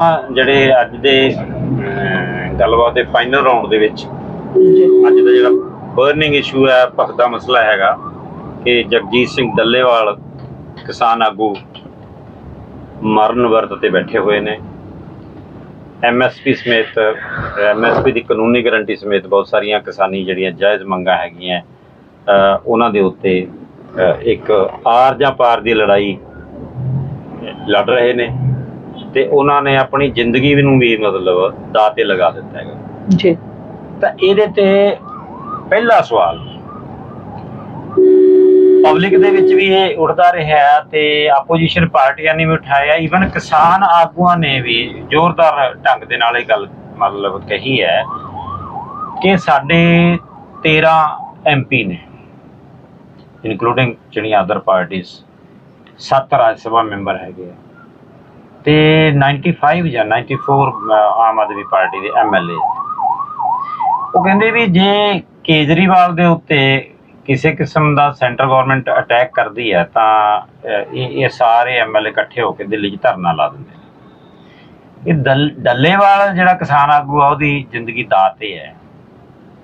ਜਿਹੜੇ ਅੱਜ ਦੇ ਗੱਲਬਾਤ ਦੇ ਫਾਈਨਲ ਰਾਉਂਡ ਦੇ ਵਿੱਚ ਅੱਜ ਦਾ ਜਿਹੜਾ ਬਰਨਿੰਗ ਇਸ਼ੂ ਹੈ ਭਖਦਾ ਮਸਲਾ ਹੈਗਾ ਕਿ ਜਗਜੀਤ ਸਿੰਘ ਦੱਲੇਵਾਲ ਕਿਸਾਨ ਆਗੂ ਮਰਨ ਵਰਤ ਤੇ ਬੈਠੇ ਹੋਏ ਨੇ। ਐਮਐਸਪੀ ਸਮੇਤ ਐਮਐਸਪੀ ਦੀ ਕਾਨੂੰਨੀ ਗਾਰੰਟੀ ਸਮੇਤ ਬਹੁਤ ਸਾਰੀਆਂ ਕਿਸਾਨੀ ਜਿਹੜੀਆਂ ਜਾਇਜ਼ ਮੰਗਾਂ ਹੈਗੀਆਂ ਉਹਨਾਂ ਦੇ ਉੱਤੇ ਇੱਕ ਆਰ ਜਾਂ ਪਾਰ ਦੀ ਲੜਾਈ ਲੜ ਰਹੇ ਨੇ। ਤੇ ਉਹਨਾਂ ਨੇ ਆਪਣੀ ਜ਼ਿੰਦਗੀ ਨੂੰ ਵੀ ਮਤਲਬ ਦਾਅ ਤੇ ਲਗਾ ਦਿੱਤਾ ਹੈਗਾ। ਜੀ। ਤਾਂ ਇਹਦੇ ਤੇ ਪਹਿਲਾ ਸਵਾਲ ਪਬਲਿਕ ਦੇ ਵਿੱਚ ਵੀ ਇਹ ਉੱਠਦਾ ਰਿਹਾ ਤੇ ਆਪੋਜੀਸ਼ਨ ਪਾਰਟੀਆਂ ਨੇ ਵੀ ਉਠਾਇਆ ਈਵਨ ਕਿਸਾਨ ਆਗੂਆਂ ਨੇ ਵੀ ਜ਼ੋਰਦਾਰ ਢੰਗ ਦੇ ਨਾਲ ਇਹ ਗੱਲ ਮਤਲਬ ਕਹੀ ਹੈ ਕਿ ਸਾਡੇ 13 ਐਮਪੀ ਨੇ ਇਨਕਲੂਡਿੰਗ ਜਿਹੜੀਆਂ ਅਦਰ ਪਾਰਟੀਆਂ ਸੱਤ ਰਾਜ ਸਭਾ ਮੈਂਬਰ ਹੈਗੇ ਆ। ਤੇ 95 ਜਾਂ 94 ਆਮ ਆਦਮੀ ਪਾਰਟੀ ਦੇ ਐਮਐਲਏ ਉਹ ਕਹਿੰਦੇ ਵੀ ਜੇ ਕੇਜਰੀਵਾਲ ਦੇ ਉੱਤੇ ਕਿਸੇ ਕਿਸਮ ਦਾ ਸੈਂਟਰ ਗਵਰਨਮੈਂਟ ਅਟੈਕ ਕਰਦੀ ਹੈ ਤਾਂ ਅਹ, ਇਹ ਇਹ ਸਾਰੇ ਐਮਐਲਏ ਇਕੱਠੇ ਹੋ ਕੇ ਦਿੱਲੀ 'ਚ ਧਰਨਾ ਲਾ ਦਿੰਦੇ ਨੇ। ਇਹ ਡੱਲੇਵਾਲ ਜਿਹੜਾ ਕਿਸਾਨ ਆਗੂ ਆ ਉਹਦੀ ਜ਼ਿੰਦਗੀ ਦਾਅ ਤੇ ਹੈ।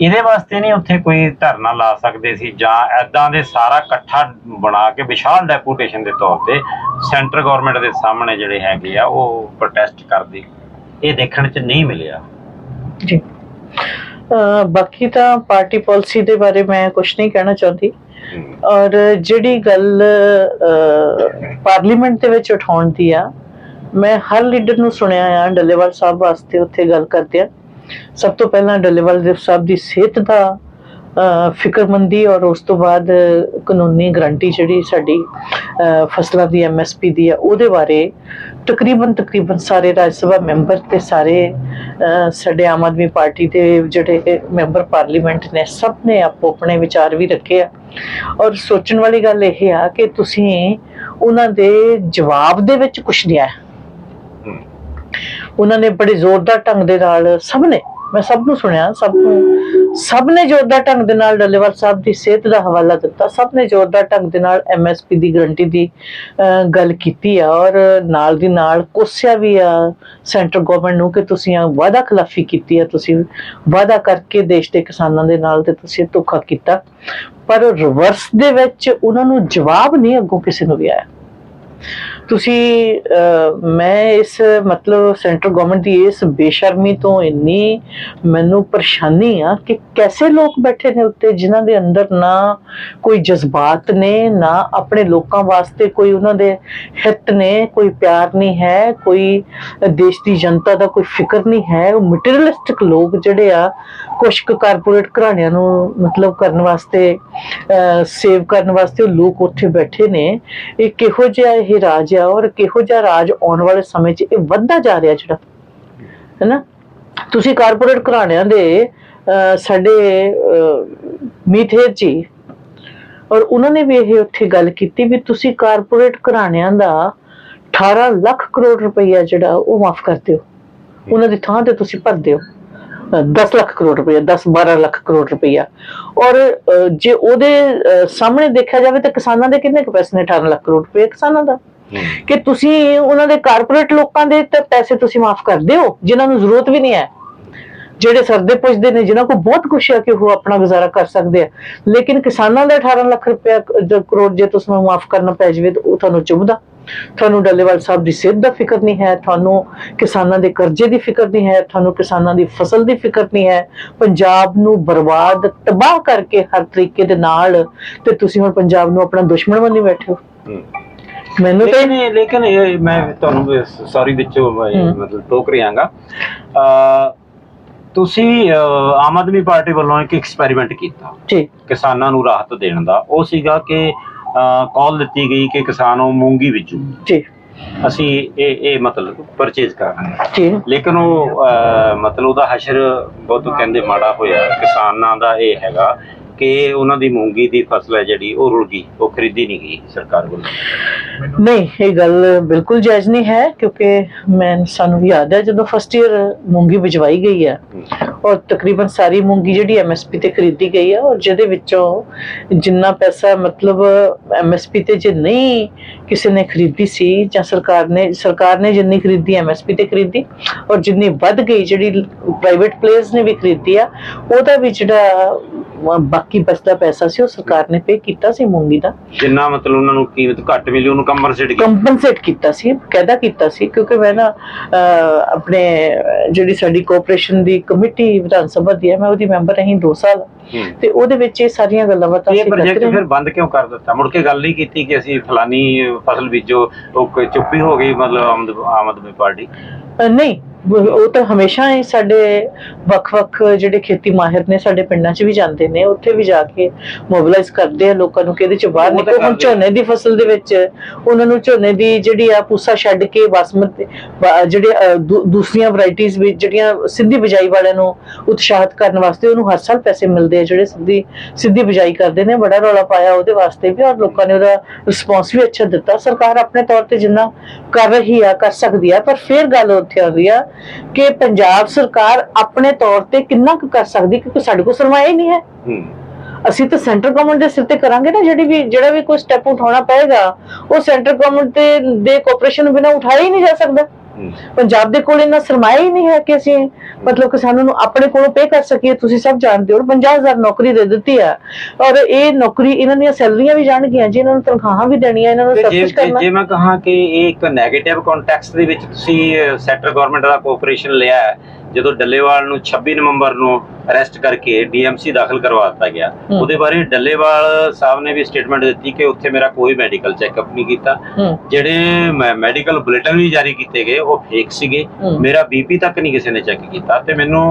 ਇਹਦੇ ਵਾਸਤੇ ਨਹੀਂ ਉੱਥੇ ਕੋਈ ਧਰਨਾ ਲਾ ਸਕਦੇ ਸੀ ਜਾਂ ਐਦਾਂ ਦੇ ਸਾਰਾ ਇਕੱਠਾ ਬਣਾ ਕੇ ਵਿਸ਼ਾਲ ਡੈਪੂਟੇਸ਼ਨ ਦੇ ਤੌਰ ਤੇ ਸੈਂਟਰ ਗਵਰਨਮੈਂਟ ਦੇ ਸਾਹਮਣੇ ਜਿਹੜੇ ਹੈਗੇ ਆ ਉਹ ਪ੍ਰੋਟੈਸਟ ਕਰਦੇ। ਇਹ ਦੇਖਣ 'ਚ ਨਹੀਂ ਮਿਲਿਆ। ਜੀ। ਬਾਕੀ ਤਾਂ ਪਾਰਟੀ ਪਾਲਿਸੀ ਦੇ ਬਾਰੇ ਮੈਂ ਕੁਝ ਨਹੀਂ ਕਹਿਣਾ ਚਾਹੁੰਦੀ। ਔਰ ਜਿਹੜੀ ਗੱਲ ਪਾਰਲੀਮੈਂਟ ਦੇ ਵਿੱਚ ਉਠਾਉਣ ਦੀ ਆ ਮੈਂ ਹਰ ਲੀਡਰ ਨੂੰ ਸੁਣਿਆ ਆ ਡੱਲੇਵਾਲ ਸਾਹਿਬ ਵਾਸਤੇ ਉੱਥੇ ਗੱਲ ਕਰਦੇ ਆ। ਸਭ ਤੋਂ ਪਹਿਲਾਂ ਡੱਲੇਵਾਲ ਦੇ ਸਾਹਿਬ ਦੀ ਸਿਹਤ ਦਾ ਅਹ, ਫਿਕਰਮੰਦੀ ਔਰ ਉਸ ਤੋਂ ਬਾਅਦ ਕਾਨੂੰਨੀ ਗਰੰਟੀ ਜਿਹੜੀ ਸਾਡੀ ਅਹ, ਫਸਲਾਂ ਦੀ ਐਮਐਸਪੀ ਦੀ ਆ ਉਹਦੇ ਬਾਰੇ ਤਕਰੀਬਨ ਤਕਰੀਬਨ ਸਾਰੇ ਰਾਜ ਸਭਾ ਮੈਂਬਰ ਤੇ ਸਾਰੇ ਅਹ, ਸਾਡੇ ਆਮ ਆਦਮੀ ਪਾਰਟੀ ਦੇ ਜਿਹੜੇ ਮੈਂਬਰ ਪਾਰਲੀਮੈਂਟ ਨੇ ਸਭ ਨੇ ਆਪੋ ਆਪਣੇ ਵਿਚਾਰ ਵੀ ਰੱਖੇ ਆ। ਔਰ ਸੋਚਣ ਵਾਲੀ ਗੱਲ ਇਹ ਆ ਕਿ ਤੁਸੀਂ ਉਹਨਾਂ ਦੇ ਜਵਾਬ ਦੇ ਵਿੱਚ ਕੁਛ ਨਹੀਂ ਆਇਆ। ਉਹਨਾਂ ਨੇ ਬੜੇ ਜ਼ੋਰਦਾਰ ਢੰਗ ਦੇ ਨਾਲ ਸਭ ਨੇ, ਮੈਂ ਸਭ ਨੂੰ ਸੁਣਿਆ, ਸਭ ਨੂੰ, ਸਭ ਨੇ ਜ਼ੋਰਦਾਰ ਢੰਗ ਦੇ ਨਾਲ ਡੱਲੇਵਾਲ ਸਾਹਿਬ ਦੀ ਸਿਹਤ ਦਾ ਹਵਾਲਾ ਦਿੱਤਾ, ਸਭ ਨੇ ਜ਼ੋਰਦਾਰ ਢੰਗ ਦੇ ਨਾਲ ਐਮਐਸਪੀ ਦੀ ਗਰੰਟੀ ਦੀ ਗੱਲ ਕੀਤੀ ਆ ਔਰ ਨਾਲ ਦੀ ਨਾਲ ਕੋਸਿਆ ਵੀ ਆ ਸੈਂਟਰ ਗਵਰਨਮੈਂਟ ਨੂੰ ਕਿ ਤੁਸੀਂ ਆ ਵਾਅਦਾ ਖਿਲਾਫੀ ਕੀਤੀ ਆ, ਤੁਸੀਂ ਵਾਅਦਾ ਕਰਕੇ ਦੇਸ਼ ਦੇ ਕਿਸਾਨਾਂ ਦੇ ਨਾਲ ਤੇ ਤੁਸੀਂ ਧੋਖਾ ਕੀਤਾ। ਪਰ ਰਿਵਰਸ ਦੇ ਵਿੱਚ ਉਹਨਾਂ ਨੂੰ ਜਵਾਬ ਨਹੀਂ ਅੱਗੋਂ ਕਿਸੇ ਨੂੰ ਵੀ ਆਇਆ। ਤੁਸੀਂ ਅਹ, ਮੈਂ ਇਸ ਮਤਲਬ ਸੈਂਟਰ ਗਵਰਨਮੈਂਟ ਦੀ ਇਸ ਬੇਸ਼ਰਮੀ ਤੋਂ ਇੰਨੀ ਮੈਨੂੰ ਪਰੇਸ਼ਾਨੀ ਆ ਕਿ ਕੈਸੇ ਲੋਕ ਬੈਠੇ ਨੇ ਉੱਤੇ ਜਿਨ੍ਹਾਂ ਦੇ ਅੰਦਰ ਨਾ ਕੋਈ ਜਜ਼ਬਾਤ ਨੇ ਨਾ ਆਪਣੇ ਲੋਕਾਂ ਵਾਸਤੇ ਕੋਈ ਉਹਨਾਂ ਦੇ ਹਿੱਤ ਨੇ ਕੋਈ ਪਿਆਰ ਨਹੀਂ ਹੈ ਕੋਈ ਦੇਸ਼ ਦੀ ਜਨਤਾ ਦਾ ਕੋਈ ਫਿਕਰ ਨਹੀਂ ਹੈ। ਉਹ ਮਟੀਰੀਅਲਿਸਟਿਕ ਲੋਕ ਜਿਹੜੇ ਆ ਕੁਝ ਕੁ ਕਾਰਪੋਰੇਟ ਘਰਾਣਿਆਂ ਨੂੰ ਮਤਲਬ ਕਰਨ ਵਾਸਤੇ ਸੇਵ ਕਰਨ ਵਾਸਤੇ ਉਹ ਲੋਕ ਉੱਥੇ ਬੈਠੇ ਨੇ। ਇਹ ਕਿਹੋ ਜਿਹਾ ਇਹ ਰਾਜ ਆ ਔਰ ਕਿਹੋ ਜਿਹਾ ਰਾਜ ਆਉਣ ਵਾਲੇ ਸਮੇਂ 'ਚ ਇਹ ਵੱਧਦਾ ਜਾ ਰਿਹਾ ਜਿਹੜਾ, ਹੈਨਾ? ਤੁਸੀਂ ਕਾਰਪੋਰੇਟ ਘਰਾਣਿਆਂ ਦੇ ਸਾਡੇ ਮੀਥੇਰ ਜੀ ਔਰ ਉਹਨਾਂ ਨੇ ਵੀ ਇਹ ਉੱਥੇ ਗੱਲ ਕੀਤੀ ਵੀ ਤੁਸੀਂ ਕਾਰਪੋਰੇਟ ਘਰਾਣਿਆਂ ਦਾ 18 ਲੱਖ ਕਰੋੜ ਰੁਪਈਆ ਜਿਹੜਾ ਉਹ ਮਾਫ ਕਰ ਦਿਓ। ਉਹਨਾਂ ਦੀ ਥਾਂ ਤੇ ਤੁਸੀਂ ਭਰ ਦਿਓ। ਅਹ 10 ਲੱਖ ਕਰੋੜ ਰੁਪਈਆ 10 12 ਲੱਖ ਕਰੋੜ ਰੁਪਈਆ। ਔਰ ਜੇ ਉਹਦੇ ਸਾਹਮਣੇ ਦੇਖਿਆ ਜਾਵੇ ਤਾਂ ਕਿਸਾਨਾਂ ਦੇ ਕਿੰਨੇ ਕੁ ਪੈਸੇ ਨੇ 18 ਲੱਖ ਕਰੋੜ ਰੁਪਏ ਕਿਸਾਨਾਂ ਦਾ? ਕਿ ਤੁਸੀਂ ਉਹਨਾਂ ਦੇ ਕਾਰਪੋਰੇਟ ਲੋਕਾਂ ਦੇ ਤਾਂ ਪੈਸੇ ਤੁਸੀਂ ਮਾਫ ਕਰ ਦਿਓ ਜਿਨ੍ਹਾਂ ਨੂੰ ਜ਼ਰੂਰਤ ਵੀ ਨਹੀਂ ਹੈ। ਜਿਹੜੇ ਸਰਦੇ ਪੁੱਛਦੇ ਨੇ ਜਿਨ੍ਹਾਂ ਕੋਲ ਬਹੁਤ ਕੁਛ ਹੈ ਕਿ ਉਹ ਆਪਣਾ ਗੁਜ਼ਾਰਾ ਕਰ ਸਕਦੇ ਆ। ਲੇਕਿਨ ਕਿਸਾਨਾਂ ਦੇ 18 ਲੱਖ ਰੁਪਏ ਕਰੋੜ ਜੇ ਤੁਸੀਂ ਮਾਫ ਕਰਨਾ ਪੈ ਜਾਵੇ ਤਾਂ ਉਹ ਤੁਹਾਨੂੰ ਚੁਭਦਾ। ਤੁਹਾਨੂੰ ਡੱਲੇਵਾਲ ਸਾਹਿਬ ਦੀ ਸਿਹਤ ਦਾ ਫਿਕਰ ਨਹੀਂ ਹੈ ਤੁਹਾਨੂੰ ਕਿਸਾਨਾਂ ਦੇ ਕਰਜ਼ੇ ਦੀ ਫਿਕਰ ਨਹੀਂ ਹੈ ਤੁਹਾਨੂੰ ਕਿਸਾਨਾਂ ਦੀ ਫਸਲ ਦੀ ਫਿਕਰ ਨਹੀਂ ਹੈ। ਪੰਜਾਬ ਨੂੰ ਬਰਬਾਦ ਤਬਾਹ ਕਰਕੇ ਹਰ ਤਰੀਕੇ ਦੇ ਨਾਲ ਤੇ ਤੁਸੀਂ ਹੁਣ ਪੰਜਾਬ ਨੂੰ ਆਪਣਾ ਦੁਸ਼ਮਣ ਮੰਨੀ ਬੈਠੇ ਹੋ। ਮੈਨੂੰ ਤਾਂ ਲੇਕਿਨ ਲੇਕਿਨ ਇਹ ਮੈਂ ਤੁਹਾਨੂੰ ਸੌਰੀ ਵਿੱਚੋਂ ਮੈਂ। ਮਤਲਬ ਟੋਕ ਰਿਹਾਗਾ ਤੁਸੀਂ ਅਹ, ਆਮ ਆਦਮੀ ਪਾਰਟੀ ਵੱਲੋਂ ਇੱਕ ਐਕਸਪੈਰੀਮੈਂਟ ਕੀਤਾ। ਜੀ। ਕਿਸਾਨਾਂ ਨੂੰ ਰਾਹਤ ਦੇਣ ਦਾ। ਉਹ ਸੀਗਾ ਕਿ ਕਾਲ ਦਿੱਤੀ ਗਈ ਕਿ ਕਿਸਾਨੋਂ ਮੂੰਗੀ ਵਿੱਚੋਂ। ਜੀ। ਅਸੀਂ ਇਹ ਇਹ ਮਤਲਬ ਪਰਚੇਜ਼ ਕਰਨਾ ਹੈ। ਜੀ। ਲੇਕਿਨ ਉਹ ਅਹ, ਮਤਲਬ ਉਹਦਾ ਹਸ਼ਰ ਬਹੁਤ ਕਹਿੰਦੇ ਮਾੜਾ ਹੋਇਆ। ਕਿਸਾਨਾਂ ਦਾ ਇਹ ਹੈਗਾ ਕਿ ਉਹਨਾਂ ਦੀ ਮੂੰਗੀ ਦੀ ਫਸਲ ਹੈ ਜਿਹੜੀ ਉਹ ਰੁਲ ਗਈ ਉਹ ਖਰੀਦੀ ਨਹੀਂ ਗਈ ਸਰਕਾਰ ਵੱਲੋਂ। ਨਹੀਂ ਇਹ ਗੱਲ ਬਿਲਕੁਲ ਜਾਇਜ਼ ਨਹੀਂ ਹੈ ਕਿਉਂਕਿ ਮੈਂ ਸਾਨੂੰ ਯਾਦ ਹੈ ਜਦੋਂ ਫਸਟ ਈਅਰ ਮੂੰਗੀ ਬਿਜਵਾਈ ਗਈ ਹੈ ਔਰ ਤਕਰੀਬਨ ਸਾਰੀ ਮੂੰਗੀ ਜਿਹੜੀ ਐਮਐਸਪੀ ਤੇ ਖਰੀਦੀ ਗਈ ਹੈ ਔਰ ਜਿਹਦੇ ਵਿੱਚੋਂ ਜਿੰਨਾ ਪੈਸਾ ਮਤਲਬ ਐਮਐਸਪੀ ਤੇ ਜੇ ਨਹੀਂ ਕਿਸੇ ਨੇ ਖਰੀਦੀ ਸੀ ਜਾਂ ਸਰਕਾਰ ਨੇ ਸਰਕਾਰ ਨੇ ਜਿੰਨੀ ਖਰੀਦੀ ਐਮਐਸਪੀ ਤੇ ਖਰੀਦੀ ਔਰ ਜਿੰਨੀ ਵੱਧ ਗਈ ਜਿਹੜੀ ਪ੍ਰਾਈਵੇਟ ਪਲੇਅਰਸ ਨੇ ਵੀ ਖਰੀਦੀ ਆ ਉਹਦਾ ਵੀ ਜਿਹੜਾ ਅਹ, ਬਾਕੀ ਬਚਦਾ ਪੈਸਾ ਸੀ ਉਹ ਸਰਕਾਰ ਨੇ ਪੇ ਕੀਤਾ ਸੀ ਮੂੰਗੀ ਦਾ। ਜਿੰਨਾ ਮਤਲਬ ਉਹਨਾਂ ਨੂੰ ਕੀਮਤ ਘੱਟ ਮਿਲੀ ਉਹਨੂੰ ਕੰਪਨਸੇਟ ਕੀਤਾ। ਕੰਪਨਸੇਟ ਕੀਤਾ ਸੀ ਕਾਇਦਾ ਕੀਤਾ ਸੀ ਕਿਉਂਕਿ ਮੈਂ ਨਾ ਅਹ, ਆਪਣੇ ਅਹ, ਜਿਹੜੀ ਸਾਡੀ ਕੋਆਪਰੇਸ਼ਨ ਦੀ ਕਮੇਟੀ ਵਿਧਾਨ ਸਭਾ ਦੀ ਹੈ ਮੈਂ ਉਹਦੀ ਮੈਂਬਰ ਰਹੀ 2 ਸਾਲ। ਹੂੰ। ਤੇ ਉਹਦੇ ਵਿੱਚ ਇਹ ਸਾਰੀਆਂ ਗੱਲਾਂ ਬਾਤਾਂ ਇਹ ਪ੍ਰੋਜੈਕਟ ਫਿਰ ਬੰਦ ਕਿਉਂ ਕਰ ਦਿੱਤਾ? ਮੁੜ ਕੇ ਗੱਲ ਨਹੀਂ ਕੀਤੀ ਕਿ ਅਸੀਂ ਫਲਾਨੀ ਫਸਲ ਬੀਜੋ ਉਹ ਕੋਈ ਚੁੱਪੀ ਹੋ ਗਈ ਮਤਲਬ ਆਮ ਆਮ ਆਦਮੀ ਪਾਰਟੀ? ਅਹ, ਨਹੀਂ ਉਹ ਤਾਂ ਹਮੇਸ਼ਾ ਹੀ ਸਾਡੇ ਵੱਖ-ਵੱਖ ਜਿਹੜੇ ਖੇਤੀ ਮਾਹਿਰ ਨੇ ਸਾਡੇ ਪਿੰਡਾਂ 'ਚ ਵੀ ਜਾਂਦੇ ਨੇ ਉੱਥੇ ਵੀ ਜਾ ਕੇ ਮੋਬਿਲਾਈਜ਼ ਕਰਦੇ ਆ ਲੋਕਾਂ ਨੂੰ ਕਿ ਇਹਦੇ 'ਚ ਬਾਹਰ ਨਿਕਲੋ। ਹੁਣ। ਝੋਨੇ ਦੀ ਫਸਲ ਦੇ ਵਿੱਚ ਉਹਨਾਂ ਨੂੰ ਝੋਨੇ ਦੀ ਜਿਹੜੀ ਆ ਪੂਸਾ ਛੱਡ ਕੇ ਬਾਸਮਤੀ ਜਿਹੜੇ ਦੂਸਰੀਆਂ ਵੈਰਾਈਟੀਆਂ ਵੀ ਜਿਹੜੀਆਂ ਸਿੱਧੀ ਬਿਜਾਈ ਵਾਲਿਆਂ ਨੂੰ ਉਤਸ਼ਾਹਿਤ ਕਰਨ ਵਾਸਤੇ ਉਹਨੂੰ ਹਰ ਸਾਲ ਪੈਸੇ ਮਿਲਦੇ ਆ ਜਿਹੜੇ ਸਿੱਧੀ ਸਿੱਧੀ ਬਿਜਾਈ ਕਰਦੇ ਨੇ। ਬੜਾ ਰੌਲਾ ਪਾਇਆ ਉਹਦੇ ਵਾਸਤੇ ਵੀ ਔਰ ਲੋਕਾਂ ਨੇ ਉਹਦਾ ਰਿਸਪੌਂਸ ਵੀ ਅੱਛਾ ਦਿੱਤਾ। ਸਰਕਾਰ ਆਪਣੇ ਤੌਰ ਤੇ ਜਿੰਨਾ ਕਰ ਰਹੀ ਆ ਕਰ ਸਕਦੀ ਆ ਪਰ ਫਿਰ ਗੱਲ ਉੱਥੇ ਆਉਂਦੀ ਆ ਕਿ ਪੰਜਾਬ ਸਰਕਾਰ ਆਪਣੇ ਤੌਰ ਤੇ ਕਿੰਨਾ ਕੁ ਕਰ ਸਕਦੀ ਕਿਉਂਕਿ ਸਾਡੇ ਕੋਲ ਸਰਮਾਇਆ ਹੀ ਨਹੀਂ ਹੈ। ਅਸੀਂ ਤਾਂ ਸੈਂਟਰ ਗਵਰਨਮੈਂਟ ਦੇ ਸਿਰ ਤੇ ਕਰਾਂਗੇ ਨਾ ਜਿਹੜੀ ਵੀ ਜਿਹੜਾ ਵੀ ਕੋਈ ਸਟੈਪ ਉਠਾਉਣਾ ਪਏਗਾ ਉਹ ਸੈਂਟਰ ਗਵਰਨਮੈਂਟ ਦੇ ਕੋਆਪਰੇਸ਼ਨ ਬਿਨਾ ਉਠਾਇਆ ਹੀ ਨਹੀਂ ਜਾ ਸਕਦਾ। ਪੰਜਾਬ ਦੇ ਕੋਲ ਇੰਨਾ ਸਰਮਾਇਆ ਹੀ ਨਹੀਂ ਹੈ ਕਿ ਅਸੀਂ ਮਤਲਬ ਕਿਸਾਨਾਂ ਨੂੰ ਆਪਣੇ ਕੋਲੋਂ ਪੇ ਕਰ ਸਕੀਏ ਤੁਸੀਂ ਸਭ ਜਾਣਦੇ ਹੋ 50000 ਨੌਕਰੀ ਦੇ ਦਿੱਤੀ ਆ। ਔਰ ਇਹ ਨੌਕਰੀ ਇਹਨਾਂ ਦੀਆਂ ਸੈਲਰੀਆਂ ਵੀ ਜਾਣਗੀਆਂ ਜੀ ਇਹਨਾਂ ਨੂੰ ਤਨਖਾਹਾਂ ਵੀ ਦੇਣੀਆਂ ਇਹਨਾਂ ਨੂੰ ਸਭ ਕੁਝ ਕਰਨਾ। ਜੇ ਮੈਂ ਕਹਾਂ ਕਿ ਇਹ ਇੱਕ 네ਗੇਟਿਵ ਕੰਟੈਕਸਟ ਦੇ ਵਿੱਚ ਤੁਸੀਂ ਸੈਂਟਰ ਗਵਰਨਮੈਂਟ ਦਾ ਕੋਆਪਰੇਸ਼ਨ ਲਿਆ ਹੈ, ਜਦੋਂ ਡੱਲੇਵਾਲ ਨੂੰ 26 ਨਵੰਬਰ ਨੂੰ ਅਰੈਸਟ ਕਰਕੇ ਡੀਐਮਸੀ ਦਾਖਲ ਕਰਵਾ ਦਿੱਤਾ ਗਿਆ ਹੂੰ। ਉਹਦੇ ਬਾਰੇ ਡੱਲੇਵਾਲ ਸਾਹਿਬ ਨੇ ਵੀ ਸਟੇਟਮੈਂਟ ਦਿੱਤੀ ਕਿ ਉੱਥੇ ਮੇਰਾ ਕੋਈ ਮੈਡੀਕਲ ਚੈੱਕਅਪ ਨਹੀਂ ਕੀਤਾ ਹੂੰ ਜਿਹੜੇ ਮੈਡੀਕਲ ਬੁਲੇਟਿਨ ਵੀ ਜਾਰੀ ਕੀਤੇ ਗਏ ਉਹ ਫੇਕ ਸੀਗੇ ਹੂੰ। ਮੇਰਾ ਬੀਪੀ ਤੱਕ ਨਹੀਂ ਕਿਸੇ ਨੇ ਚੈੱਕ ਕੀਤਾ ਤੇ ਮੈਨੂੰ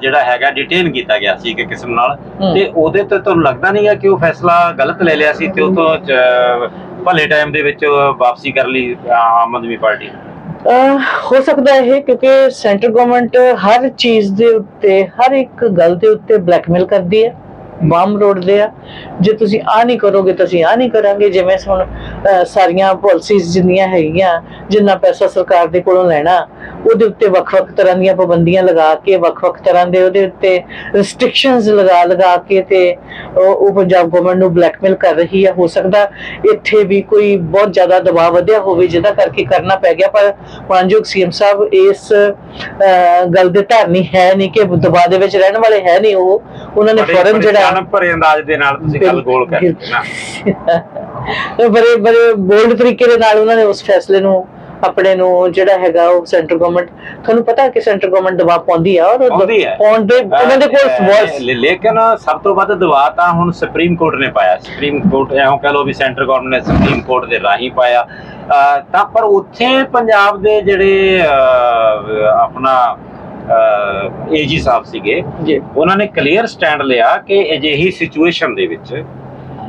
ਜਿਹੜਾ ਹੈਗਾ ਡਿਟੇਨ ਕੀਤਾ ਗਿਆ ਸੀ ਕਿ ਕਿਸਮ ਨਾਲ ਹੂੰ। ਤੇ ਉਹਦੇ ਤੇ ਤੁਹਾਨੂੰ ਲੱਗਦਾ ਨਹੀਂਗਾ ਕਿ ਉਹ ਫੈਸਲਾ ਗਲਤ ਲੈ ਲਿਆ ਸੀ ਤੇ ਉਹ ਤੋਂ ਭਲੇ ਟਾਈਮ ਦੇ ਵਿੱਚ ਵਾਪਸੀ ਕਰ ਲਈ ਆਮ ਆਦਮੀ ਪਾਰਟੀ ਹੋ ਸਕਦਾ ਹੈ ਕਿਉਂਕਿ ਸੈਂਟਰ ਗਵਰਨਮੈਂਟ ਹਰ ਚੀਜ਼ ਦੇ ਉੱਤੇ, ਹਰ ਇੱਕ ਗੱਲ ਦੇ ਉੱਤੇ ਬਲੈਕਮੇਲ ਕਰਦੀ ਹੈ ਬੰਮ ਰੋੜਦੇ ਆ। ਜੇ ਤੁਸੀਂ ਆ ਨਹੀਂ ਕਰੋਗੇ ਤਾਂ ਅਸੀਂ ਆ ਨਹੀਂ ਕਰਾਂਗੇ। ਜਿਵੇਂ ਹੁਣ ਸਾਰੀਆਂ ਪਾਲਿਸੀਜ਼ ਜਿੰਨੀਆਂ ਹੈਗੀਆਂ, ਜਿੰਨਾ ਪੈਸਾ ਸਰਕਾਰ ਦੇ ਕੋਲੋਂ ਲੈਣਾ ਉਹਦੇ ਉੱਤੇ ਵੱਖ-ਵੱਖ ਤਰ੍ਹਾਂ ਦੀਆਂ ਪਾਬੰਦੀਆਂ ਲਗਾ ਕੇ ਵੱਖ-ਵੱਖ ਤਰ੍ਹਾਂ ਦੇ ਉਹਦੇ ਉੱਤੇ ਰੈਸਟ੍ਰਿਕਸ਼ਨਸ ਲਗਾ ਲਗਾ ਕੇ ਤੇ ਉਹ ਪੰਜਾਬ ਗਵਰਨਮੈਂਟ ਨੂੰ ਬਲੈਕਮੇਲ ਕਰ ਰਹੀ ਹੈ ਹੋ ਸਕਦਾ ਇੱਥੇ ਵੀ ਕੋਈ ਬਹੁਤ ਜ਼ਿਆਦਾ ਦਬਾਅ ਵਧਿਆ ਹੋਵੇ ਜਿਹਦਾ ਕਰਕੇ ਕਰਨਾ ਪੈ ਗਿਆ। ਪਰ ਮਾਨਯੋਗ ਸੀਐਮ ਸਾਹਿਬ ਇਸ ਗੱਲ ਦੇ ਧਾਰਨੀ ਹੈ ਨਹੀਂ ਕਿ ਦਬਾਅ ਦੇ ਵਿੱਚ ਰਹਿਣ ਵਾਲੇ ਹੈ ਨਹੀਂ ਉਹ। ਉਹਨਾਂ ਨੇ ਫੌਰਨ ਜਿਹੜਾ ਭਰੇ ਅੰਦਾਜ਼ ਦੇ ਨਾਲ ਤੁਸੀਂ ਗੱਲ ਗੋਲ ਕਰ ਦਿੱਤੀ ਨਾ। ਬੜੇ ਬੜੇ ਬੋਲਡ ਤਰੀਕੇ ਦੇ ਨਾਲ ਉਹਨਾਂ ਨੇ ਉਸ ਫੈਸਲੇ ਨੂੰ ਆਪਣੇ ਨੂੰ ਜਿਹੜਾ ਹੈਗਾ ਉਹ ਸੈਂਟਰ ਗਵਰਨਮੈਂਟ ਤੁਹਾਨੂੰ ਪਤਾ ਕਿ ਸੈਂਟਰ ਗਵਰਨਮੈਂਟ ਦਬਾਅ ਪਾਉਂਦੀ ਆ ਔਰ ਉਹ ਪਾਉਂਦੀ ਹੈ। ਪਾਉਣ ਦੇ ਉਹਨਾਂ ਦੇ ਕੋਲ ਲੇ- ਲੇਕਿਨ ਸਭ ਤੋਂ ਵੱਧ ਦਬਾਅ ਤਾਂ ਹੁਣ ਸੁਪਰੀਮ ਕੋਰਟ ਨੇ ਪਾਇਆ। ਸੁਪਰੀਮ ਕੋਰਟ ਐਂ ਕਹ ਲੋ ਵੀ ਸੈਂਟਰ ਗਵਰਨਮੈਂਟ ਨੇ ਸੁਪਰੀਮ ਕੋਰਟ ਦੇ ਰਾਹੀਂ ਪਾਇਆ। ਤਾਂ ਪਰ ਉੱਥੇ ਪੰਜਾਬ ਦੇ ਜਿਹੜੇ ਆਪਣਾ ਏਜੀ ਸਾਹਿਬ ਸੀਗੇ ਉਹਨਾਂ ਨੇ ਕਲੀਅਰ ਸਟੈਂਡ ਲਿਆ ਕਿ ਅਜਿਹੀ ਸਿਚੁਏਸ਼ਨ ਦੇ ਵਿੱਚ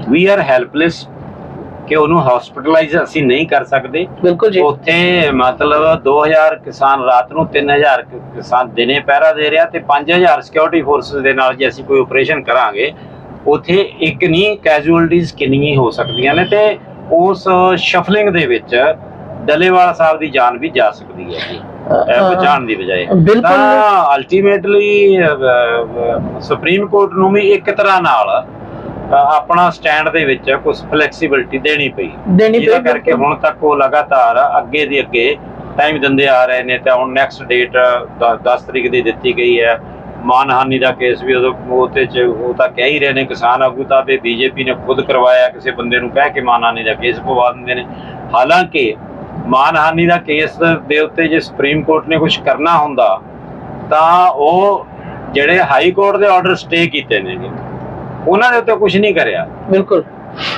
ਵੀ ਆਰ ਹੈਲਪਲੈਸ ਕਿ ਉਹਨੂੰ ਹਸਪੀਟਲਾਈਜ਼ ਅਸੀਂ ਨਹੀਂ ਕਰ ਸਕਦੇ। ਬਿਲਕੁਲ ਜੀ। ਉੱਥੇ ਮਤਲਬ 2000 ਕਿਸਾਨ ਰਾਤ ਨੂੰ 3000 ਕਿ- ਕਿਸਾਨ ਦਿਨੇ ਪਹਿਰਾ ਦੇ ਰਿਹਾ ਤੇ 5000 ਸਿਕਿਉਰਿਟੀ ਫੋਰਸਸ ਦੇ ਨਾਲ ਜੇ ਅਸੀਂ ਕੋਈ ਆਪਰੇਸ਼ਨ ਕਰਾਂਗੇ ਉੱਥੇ ਇੱਕ ਨਹੀਂ ਕੈਜੂਅਲਟੀਜ਼ ਕਿੰਨੀਆਂ ਹੀ ਸਕਦੀਆਂ ਨੇ ਤੇ ਉਸ ਸ਼ਫਲਿੰਗ ਦੇ ਵਿੱਚ ਡੱਲੇਵਾਲ ਸਾਹਿਬ ਦੀ ਜਾਨ ਵੀ ਜਾ ਸਕਦੀ ਹੈ ਜੀ। ਬਚਾਉਣ ਦੀ ਬਜਾਏ। ਬਿਲਕੁਲ। ਤਾਂ ਅਲਟੀਮੇਟਲੀ ਸੁਪਰੀਮ ਕੋਰਟ ਨੂੰ ਵੀ ਇੱਕ ਤਰ੍ਹਾਂ ਨਾਲ ਆਪਣਾ ਸਟੈਂਡ ਦੇ ਵਿੱਚ ਕੁਝ ਫਲੈਕਸੀਬਿਲਟੀ ਦੇਣੀ ਪਈ। ਦੇਣੀ ਪਈ ਕਰਕੇ ਹੁਣ ਤੱਕ ਉਹ ਲਗਾਤਾਰ ਅੱਗੇ ਦੀ ਅੱਗੇ ਟਾਈਮ ਦਿੰਦੇ ਆ ਰਹੇ ਨੇ। ਤੇ ਹੁਣ ਨੈਕਸਟ ਡੇਟ 10 ਤਰੀਕ ਦੀ ਦਿੱਤੀ ਗਈ ਹੈ। ਮਾਨਹਾਨੀ ਦਾ ਕੇਸ ਵੀ ਉਦੋਂ ਉਹਤੇ ਚ ਉਹ ਤਾਂ ਕਹਿ ਹੀ ਰਹੇ ਨੇ ਕਿਸਾਨ ਆਗੂ ਤਾਂ ਵੀ ਬੀਜੇਪੀ ਨੇ ਖੁਦ ਕਰਵਾਇਆ ਕਿਸੇ ਬੰਦੇ ਨੂੰ ਕਹਿ ਕੇ ਮਾਨਹਾਨੀ ਦਾ ਕੇਸ ਪਵਾ ਦਿੰਦੇ ਨੇ। ਹਾਲਾਂਕਿ ਮਾਨਹਾਨੀ ਦਾ ਕੇਸ ਦੇ ਉੱਤੇ ਜੇ ਸੁਪਰੀਮ ਕੋਰਟ ਨੇ ਕੁਝ ਕਰਨਾ ਹੁੰਦਾ ਤਾਂ ਉਹ ਜਿਹੜੇ ਹਾਈ ਕੋਰਟ ਦੇ ਆਰਡਰ ਸਟੇ ਕੀਤੇ ਨੇ। ਉਹਨਾਂ ਦੇ ਉੱਤੇ ਕੁਝ ਨਹੀਂ ਕਰਿਆ। ਬਿਲਕੁਲ।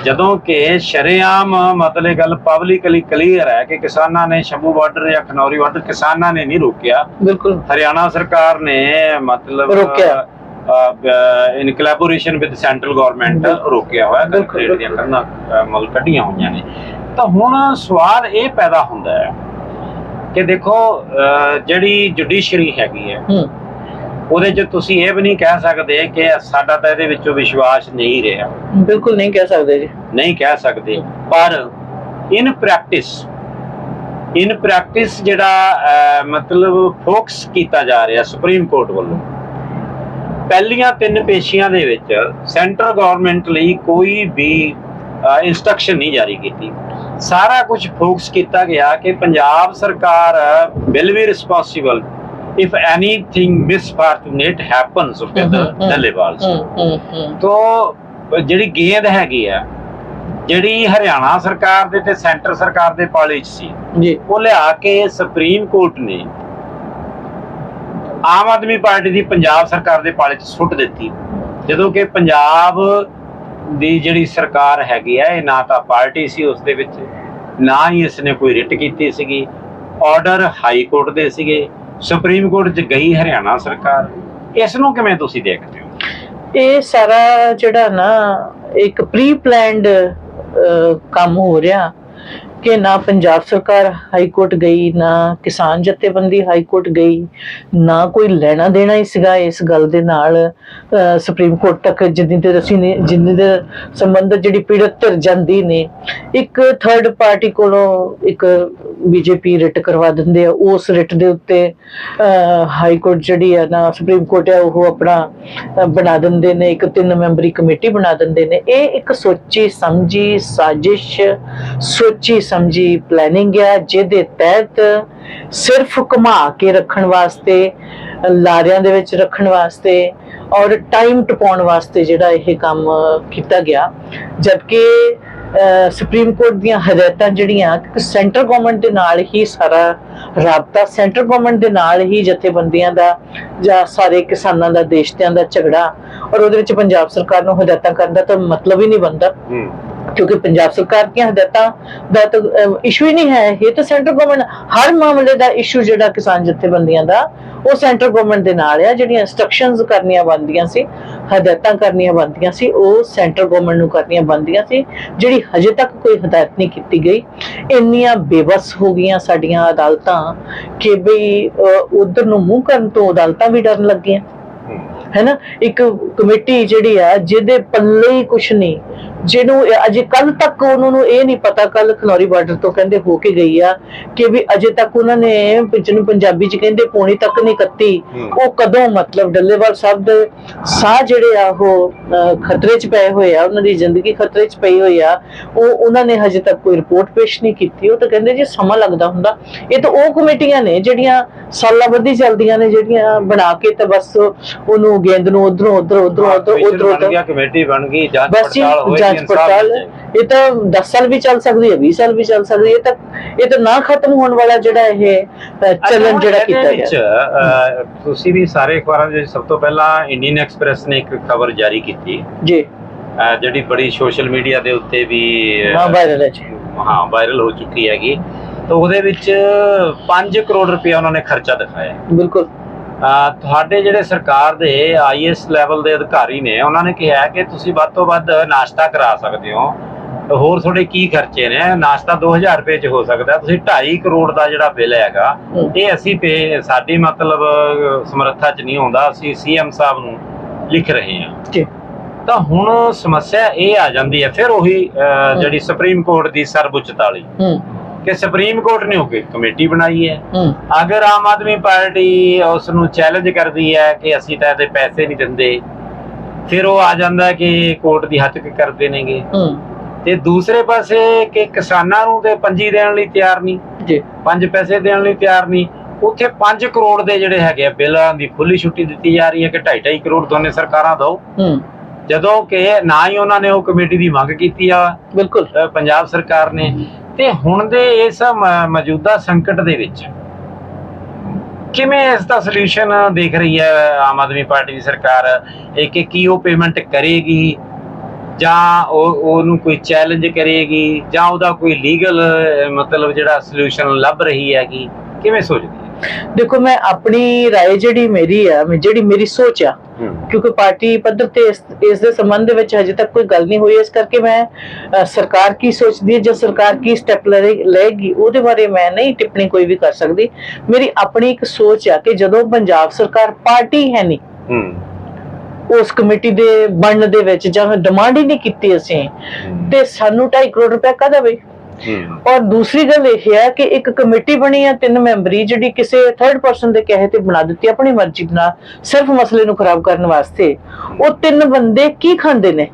ਜਦੋਂ ਕਿ ਸ਼ਰੇਆਮ ਮਤਲਬ ਗੱਲ ਪਬਲਿਕਲੀ ਕਲੀਅਰ ਹੈ ਕਿ ਕਿਸਾਨਾਂ ਨੇ ਸ਼ੰਭੂ ਬਾਰਡਰ ਜਾਂ ਖਨੌਰੀ ਬਾਰਡਰ ਕਿਸਾਨਾਂ ਨੇ ਨਹੀਂ ਰੋਕਿਆ। ਬਿਲਕੁਲ। ਹਰਿਆਣਾ ਸਰਕਾਰ ਨੇ ਮਤਲਬ ਰੋਕਿਆ। In collaboration with central government. ਰੋਕਿਆ ਹੋਇਆ। ਬਿਲਕੁਲ, ਕੰਟਰੀ ਦੀਆਂ ਕੰਨਾਂ ਮਤਲਬ ਕੱਢੀਆਂ ਹੋਈਆਂ ਨੇ। ਤਾਂ ਹੁਣ ਸਵਾਲ ਇਹ ਪੈਦਾ ਹੁੰਦਾ ਹੈ ਕਿ ਦੇਖੋ ਜਿਹੜੀ ਜੁਡੀਸ਼ਰੀ ਹੈਗੀ ਹੈ ਹੂੰ। ਉਹਦੇ 'ਚ ਤੁਸੀਂ ਇਹ ਵੀ ਨਹੀਂ ਕਹਿ ਸਕਦੇ ਕਿ ਸਾਡਾ ਤਾਂ ਇਹਦੇ ਵਿੱਚੋਂ ਵਿਸ਼ਵਾਸ ਨਹੀਂ ਰਿਹਾ। ਬਿਲਕੁਲ ਨਹੀਂ ਕਹਿ ਸਕਦੇ ਜੀ। ਨਹੀਂ ਕਹਿ ਸਕਦੇ। ਪਰ ਇਨ ਪ੍ਰੈਕਟਿਸ ਇਨ ਪ੍ਰੈਕਟਿਸ ਜਿਹੜਾ ਮਤਲਬ ਫੋਕਸ ਕੀਤਾ ਜਾ ਰਿਹਾ ਸੁਪਰੀਮ ਕੋਰਟ ਵੱਲੋਂ ਪਹਿਲੀਆਂ ਤਿੰਨ ਪੇਸ਼ੀਆਂ ਦੇ ਵਿੱਚ ਸੈਂਟਰ ਗਵਰਨਮੈਂਟ ਲਈ ਕੋਈ ਵੀ ਇਨਸਟਰਕਸ਼ਨ ਨਹੀਂ ਜਾਰੀ ਕੀਤੀ। ਸਾਰਾ ਕੁਝ ਫੋਕਸ ਕੀਤਾ ਗਿਆ ਕਿ ਪੰਜਾਬ ਸਰਕਾਰ will be responsible if anything misfortunate happens with hmm, hmm, Dallewal's hmm hmm hmm ਤੋ ਜਿਹੜੀ ਗੇਂਦ ਹੈਗੀ ਆ ਜਿਹੜੀ ਹਰਿਆਣਾ ਸਰਕਾਰ ਦੇ ਤੇ ਸੈਂਟਰ ਸਰਕਾਰ ਦੇ ਪਾਲੇ 'ਚ ਸੀ ਜੀ। ਉਹ ਲਿਆ ਕੇ ਸੁਪਰੀਮ ਕੋਰਟ ਨੇ ਆਮ ਆਦਮੀ ਪਾਰਟੀ ਦੀ ਪੰਜਾਬ ਸਰਕਾਰ ਦੇ ਪਾਲੇ 'ਚ ਸੁੱਟ ਦਿੱਤੀ। ਜਦੋਂ ਕਿ ਪੰਜਾਬ ਦੀ ਜਿਹੜੀ ਸਰਕਾਰ ਹੈਗੀ ਆ ਇਹ ਨਾ ਤਾਂ ਪਾਰਟੀ ਸੀ ਉਸ ਦੇ ਵਿੱਚ ਨਾ ਹੀ ਇਸ ਨੇ ਕੋਈ ਰਿਟ ਕੀਤੀ ਸੀਗੀ। ਆਰਡਰ ਹਾਈ ਕੋਰਟ ਦੇ ਸੀਗੇ। ਸੁਪਰੀਮ ਕੋਰਟ 'ਚ ਗਈ ਹਰਿਆਣਾ ਸਰਕਾਰ, ਇਸ ਨੂੰ ਕਿਵੇਂ ਤੁਸੀਂ ਦੇਖਦੇ ਹੋ? ਇਹ ਸਾਰਾ ਜਿਹੜਾ ਨਾ, ਇੱਕ ਪ੍ਰੀ ਪਲੈਨਡ ਕੰਮ ਹੋ ਰਿਹਾ। ਕਿ ਨਾ ਪੰਜਾਬ ਸਰਕਾਰ ਹਾਈ ਕੋਰਟ ਗਈ ਨਾ ਕਿਸਾਨ ਜਥੇਬੰਦੀ ਹਾਈ ਕੋਰਟ ਗਈ ਨਾ ਕੋਈ ਲੈਣਾ ਦੇਣਾ ਹੀ ਸੀਗਾ ਇਸ ਗੱਲ ਦੇ ਨਾਲ। ਸੁਪਰੀਮ ਕੋਰਟ ਤੱਕ ਜਿੰਨੀ ਦੇਰ ਅਸੀਂ ਨੇ ਜਿੰਨੀ ਦੇਰ ਸੰਬੰਧਤ ਜਿਹੜੀ ਪੀੜਤ ਧਿਰ ਜਾਂਦੀ ਨੇ ਇੱਕ ਥਰਡ ਪਾਰਟੀ ਕੋਲੋਂ ਇੱਕ ਬੀਜੇਪੀ ਰਿਟ ਕਰਵਾ ਦਿੰਦੇ ਆ ਉਸ ਰਿਟ ਦੇ ਉੱਤੇ ਅਹ, ਹਾਈ ਕੋਰਟ ਜਿਹੜੀ ਆ ਨਾ ਸੁਪਰੀਮ ਕੋਰਟ ਆ ਉਹ ਆਪਣਾ ਬਣਾ ਦਿੰਦੇ ਨੇ ਇੱਕ ਤਿੰਨ ਮੈਂਬਰੀ ਕਮੇਟੀ ਬਣਾ ਦਿੰਦੇ ਨੇ। ਇਹ ਇੱਕ ਸੋਚੀ ਸਮਝੀ ਸਾਜ਼ਿਸ਼ ਸੋਚੀ ਸਮਝੀ ਪਲੈਨਿੰਗ ਹੈ, ਜਿਹਦੇ ਤਹਿਤ ਸਿਰਫ ਘੁਮਾ ਕੇ ਰੱਖਣ ਵਾਸਤੇ, ਲਾਰਿਆਂ ਦੇ ਵਿੱਚ ਰੱਖਣ ਵਾਸਤੇ ਔਰ ਟਾਈਮ ਟਪਾਉਣ ਵਾਸਤੇ ਜਿਹੜਾ ਇਹ ਕੰਮ ਕੀਤਾ ਗਿਆ। ਜਦਕਿ ਸੁਪਰੀਮ ਕੋਰਟ ਦੀਆਂ ਹਦਾਇਤਾਂ ਜਿਹੜੀਆਂ ਕਿ ਸੈਂਟਰ ਗਵਰਨਮੈਂਟ ਦੇ ਨਾਲ ਹੀ ਸਾਰਾ ਰਾਬਤਾ ਸੈਂਟਰ ਗਵਰਨਮੈਂਟ ਦੇ ਨਾਲ ਹੀ ਜਥੇਬੰਦੀਆਂ ਦਾ ਜਾਂ ਸਾਰੇ ਕਿਸਾਨਾਂ ਦਾ, ਦੇਸ਼ਤਿਆਂ ਦਾ ਝਗੜਾ ਔਰ ਉਹਦੇ ਵਿੱਚ ਪੰਜਾਬ ਸਰਕਾਰ ਨੂੰ ਹਦਾਇਤਾਂ ਕਰਨ ਦਾ ਤਾਂ ਮਤਲਬ ਹੀ ਨਹੀਂ ਬਣਦਾ। ਕਿਉਂਕਿ ਪੰਜਾਬ ਸਰਕਾਰ ਦੀਆਂ ਹਦਾਇਤਾਂ ਦਾ ਤਾਂ ਇਸ਼ੂ ਹੀ ਨਹੀਂ ਹੈ। ਇਹ ਤਾਂ ਸੈਂਟਰ ਗਵਰਨਮੈਂਟ ਹਰ ਮਾਮਲੇ ਦਾ ਇਸ਼ੂ ਜਿਹੜਾ ਕਿਸਾਨ ਜਥੇਬੰਦੀਆਂ ਦਾ ਉਹ ਸੈਂਟਰ ਗਵਰਨਮੈਂਟ ਦੇ ਨਾਲ ਆ। ਜਿਹੜੀਆਂ ਇਨਸਟਰਕਸ਼ਨਸ ਕਰਨੀਆਂ ਬਣਦੀਆਂ ਸੀ ਹਦਾਇਤਾਂ ਕਰਨੀਆਂ ਬਣਦੀਆਂ ਸੀ ਉਹ ਸੈਂਟਰ ਗਵਰਨਮੈਂਟ ਨੂੰ ਕਰਨੀਆਂ ਬਣਦੀਆਂ ਸੀ ਜਿਹੜੀ ਹਜੇ ਤੱਕ ਕੋਈ ਹਦਾਇਤ ਨਹੀਂ ਕੀਤੀ ਗਈ। ਇੰਨੀਆਂ ਬੇਬਸ ਹੋ ਗਈਆਂ ਸਾਡੀਆਂ ਅਦਾਲਤਾਂ ਕਿ ਬਈ ਉਧਰ ਨੂੰ ਮੂੰਹ ਕਰਨ ਤੋਂ ਅਦਾਲਤਾਂ ਵੀ ਡਰਨ ਲੱਗੀਆਂ। ਹੈਨਾ? ਇੱਕ ਕਮੇਟੀ ਜਿਹੜੀ ਆ ਜਿਹਦੇ ਪੱਲੇ ਹੀ ਕੁਛ ਨਹੀਂ ਜਿਹਨੂੰ ਅਜੇ ਕੱਲ ਤੱਕ ਉਹਨਾਂ ਨੂੰ ਇਹ ਨਹੀਂ ਪਤਾ ਕੱਲ ਖਨੌਰੀ ਬਾਰਡਰ ਤੋਂ ਕਹਿੰਦੇ ਹੋ ਕੇ ਗਈ ਆ ਕਿ ਵੀ ਅਜੇ ਤੱਕ ਉਹਨਾਂ ਨੇ ਜਿਹਨੂੰ ਪੰਜਾਬੀ ਚ ਕਹਿੰਦੇ ਪੌਣੀ ਤੱਕ ਨਹੀਂ ਕੱਤੀ ਉਹ ਕਦੋਂ ਮਤਲਬ ਡੱਲੇਵਾਲ ਸਾਹਿਬ ਦੇ ਸਾਹ ਜਿਹੜੇ ਆ ਉਹ ਖਤਰੇ ਚ ਪਏ ਹੋਏ ਆ ਉਹਨਾਂ ਦੀ ਜ਼ਿੰਦਗੀ ਖਤਰੇ ਚ ਪਈ ਹੋਈ ਆ ਉਹ ਉਹਨਾਂ ਨੇ ਹਜੇ ਤੱਕ ਕੋਈ ਰਿਪੋਰਟ ਪੇਸ਼ ਨਹੀਂ ਕੀਤੀ ਉਹ ਤਾਂ ਕਹਿੰਦੇ ਜੀ ਸਮਾਂ ਲੱਗਦਾ ਹੁੰਦਾ। ਇਹ ਤਾਂ ਉਹ ਕਮੇਟੀਆਂ ਨੇ ਜਿਹੜੀਆਂ ਸਾਲਾਂ ਬੱਧੀ ਚੱਲਦੀਆਂ ਨੇ ਜਿਹੜੀਆਂ ਬਣਾ ਕੇ ਤਾਂ ਬਸ ਉਹਨੂੰ ਗੇਂਦ ਨੂੰ ਉਧਰੋਂ ਉਧਰੋਂ ਉਧਰੋਂ ਉਧਰੋਂ ਉਧਰੋਂ ਕਮੇਟੀ ਬਣ ਗਈ ਜਾਂਚ ਪੜਤਾਲ ਹੋਏਗੀ ਜਾਏਗਾ। ਇਹ ਤਾਂ 10 ਸਾਲ ਵੀ ਚੱਲ ਸਕਦੀ ਹੈ 20 ਸਾਲ ਵੀ ਚੱਲ ਸਕਦੀ ਹੈ ਇਹ ਤਾਂ ਇਹ ਤਾਂ ਨਾ ਖਤਮ ਹੋਣ ਵਾਲਾ ਜਿਹੜਾ ਇਹ ਅ, ਚੱਲਣ ਜਿਹੜਾ ਕੀਤਾ ਗਿਆ। ਤੁਸੀਂ ਵੀ ਸਾਰੇ ਅਖਬਾਰਾਂ ਦੇ ਸਭ ਤੋਂ ਪਹਿਲਾਂ ਇੰਡੀਅਨ ਐਕਸਪ੍ਰੈਸ ਨੇ ਇੱਕ ਖਬਰ ਜਾਰੀ ਕੀਤੀ। ਜੀ। ਜਿਹੜੀ ਬੜੀ ਸੋਸ਼ਲ ਮੀਡੀਆ ਦੇ ਉੱਤੇ ਵੀ ਹਾਂ ਵਾਇਰਲ ਹੈ ਜੀ। ਹਾਂ ਵਾਇਰਲ ਹੋ ਚੁੱਕੀ ਹੈਗੀ। ਤਾਂ ਉਹਦੇ ਵਿੱਚ 5 ਕਰੋੜ ਰੁਪਏ ਉਹਨਾਂ ਨੇ ਖਰਚਾ ਦਿਖਾਇਆ। ਬਿਲਕੁਲ। ਤੁਹਾਡੇ ਜਿਹੜੇ ਸਰਕਾਰ ਦੇ ਆਈਐਸ ਲੈਵਲ ਦੇ ਅਧਿਕਾਰੀ ਨੇ ਉਹਨਾਂ ਨੇ ਕਿਹਾ ਕਿ ਤੁਸੀਂ ਵੱਧ ਤੋਂ ਵੱਧ ਨਾਸ਼ਤਾ ਕਰਾ ਸਕਦੇ ਹੋ। ਤੇ ਹੋਰ ਤੁਹਾਡੇ ਕੀ ਖਰਚੇ ਨੇ? ਨਾਸ਼ਤਾ 2000 ਰੁਪਏ ਚ ਹੋ ਸਕਦਾ। ਤੁਸੀਂ 2.5 ਕਰੋੜ ਦਾ ਜਿਹੜਾ ਬਿੱਲ ਹੈਗਾ। ਇਹ ਅਸੀਂ ਪੇ ਸਾਡੀ ਮਤਲਬ ਸਮਰੱਥਾ ਚ ਨਹੀਂ ਹੁੰਦਾ ਅਸੀਂ ਸੀਐਮ ਸਾਹਿਬ ਨੂੰ ਲਿਖ ਰਹੇ ਹਾਂ। ਤਾਂ ਹੁਣ ਸਮੱਸਿਆ ਇਹ ਆ ਜਾਂਦੀ ਹੈ ਫਿਰ ਉਹੀ ਜਿਹੜੀ ਸੁਪਰੀਮ ਕੋਰਟ ਦੀ ਸਰਵਉੱਚਤਾ ਵਾਲੀ ਕਿ ਸੁਪਰੀਮ ਕੋਰਟ ਨੇ ਉਹ ਕਮੇਟੀ ਬਣਾਈ ਹੈ। ਅਗਰ ਆਮ ਆਦਮੀ ਪਾਰਟੀ ਉਸ ਨੂੰ ਚੈਲੰਜ ਕਰਦੀ ਹੈ ਕਿ ਅਸੀਂ ਤਾਂ ਇਹਦੇ ਪੈਸੇ ਨਹੀਂ ਦਿੰਦੇ ਫਿਰ ਉਹ ਆ ਜਾਂਦਾ ਕਿ ਕੋਰਟ ਦੀ ਹੱਥ ਕਰਦੇ ਨੇਗੇ? ਤੇ ਦੂਸਰੇ ਪਾਸੇ ਕਿ ਕਿਸਾਨਾਂ ਨੂੰ ਤੇ ਪੰਜੀ ਦੇਣ ਲਈ ਤਿਆਰ ਨਹੀਂ ਜੀ। ਪੰਜ ਪੈਸੇ ਦੇਣ ਲਈ ਤਿਆਰ ਨਹੀਂ ਉੱਥੇ 5 ਕਰੋੜ ਦੇ ਜਿਹੜੇ ਹੈਗੇ ਆ ਬਿੱਲਾਂ ਦੀ ਖੁੱਲੀ ਛੁੱਟੀ ਦਿੱਤੀ ਜਾ ਰਹੀ ਹੈ ਕਿ 2.5 ਕਰੋੜ ਦੋਨੇ ਸਰਕਾਰਾਂ ਹੂੰ। ਜਦੋਂ ਕਿ ਨਾ ਹੀ ਉਹਨਾਂ ਨੇ ਉਹ ਕਮੇਟੀ ਦੀ ਮੰਗ ਕੀਤੀ ਆ ਬਿਲਕੁਲ। ਪੰਜਾਬ ਸਰਕਾਰ ਨੇ ਤੇ ਹੁਣ ਦੇ ਇਸ ਮੌਜੂਦਾ ਸੰਕਟ ਦੇ ਵਿੱਚ ਕਿਵੇਂ ਇਸ ਦਾ ਸੋਲੂਸ਼ਨ ਦੇਖ ਰਹੀ ਹੈ ਆਮ ਆਦਮੀ ਪਾਰਟੀ ਦੀ ਸਰਕਾਰ? ਇਹ ਕਿ ਕੀ ਉਹ ਪੇਮੈਂਟ ਕਰੇਗੀ? ਜਾਂ ਉਹ ਉਹਨੂੰ ਕੋਈ ਚੈਲੰਜ ਕਰੇਗੀ? ਜਾਂ ਉਹਦਾ ਕੋਈ ਲੀਗਲ ਮਤਲਬ ਜਿਹੜਾ ਸੋਲੂਸ਼ਨ ਲੱਭ ਰਹੀ ਹੈਗੀ? ਕਿਵੇਂ ਸੋਚਦੀ ਹੈ ਦੇਖੋ ਮੈਂ ਆਪਣੀ رائے ਜਿਹੜੀ ਮੇਰੀ ਆ ਮੈਂ- ਜਿਹੜੀ ਮੇਰੀ ਸੋਚ ਆ ਕਿਉਂਕਿ ਪਾਰਟੀ ਪੱਧਰ ਤੇ ਇਸ ਇਸ ਦੇ ਸੰਬੰਧ ਦੇ ਵਿੱਚ ਹਜੇ ਤੱਕ ਕੋਈ ਗੱਲ ਨਹੀਂ ਹੋਈ ਇਸ ਕਰਕੇ ਮੈਂ ਅ, ਸਰਕਾਰ ਕੀ ਸੋਚਦੀ ਹੈ ਜਾਂ ਸਰਕਾਰ ਕੀ ਸਟੈਪ ਲਏਗੀ ਉਹਦੇ ਬਾਰੇ ਮੈਂ ਨਹੀਂ ਟਿੱਪਣੀ ਕੋਈ ਵੀ ਕਰ ਸਕਦੀ ਮੇਰੀ ਆਪਣੀ ਇੱਕ ਸੋਚ ਆ ਕਿ ਜਦੋਂ ਪੰਜਾਬ ਸਰਕਾਰ ਪਾਰਟੀ ਹੈ ਨਹੀਂ ਹੂੰ ਉਸ ਕਮੇਟੀ ਦੇ ਬਣਨ ਦੇ ਵਿੱਚ ਜਾਂ ਡਿਮਾਂਡ ਹੀ ਨਹੀਂ ਕੀਤੀ ਅਸੀਂ ਤੇ ਸਾਨੂੰ 2.5 ਕਰੋੜ ਰੁਪਏ ਕਾਹਦਾ ਬਈ ਹੂੰ ਔਰ ਦੂਸਰੀ ਗੱਲ ਇਹ ਹੈ ਕਿ ਇੱਕ ਕਮੇਟੀ ਬਣੀ ਹੈ ਤਿੰਨ ਮੈਂਬਰੀ ਜਿਹੜੀ ਕਿਸੇ ਥਰਡ ਪਰਸਨ ਦੇ ਕਹੇ ਤੇ ਬਣਾ ਦਿੱਤੀ ਆਪਣੀ ਮਰਜ਼ੀ ਨਾਲ ਸਿਰਫ ਮਸਲੇ ਨੂੰ ਖਰਾਬ ਕਰਨ ਵਾਸਤੇ ਉਹ ਤਿੰਨ ਬੰਦੇ ਕੀ ਖਾਂਦੇ ਨੇ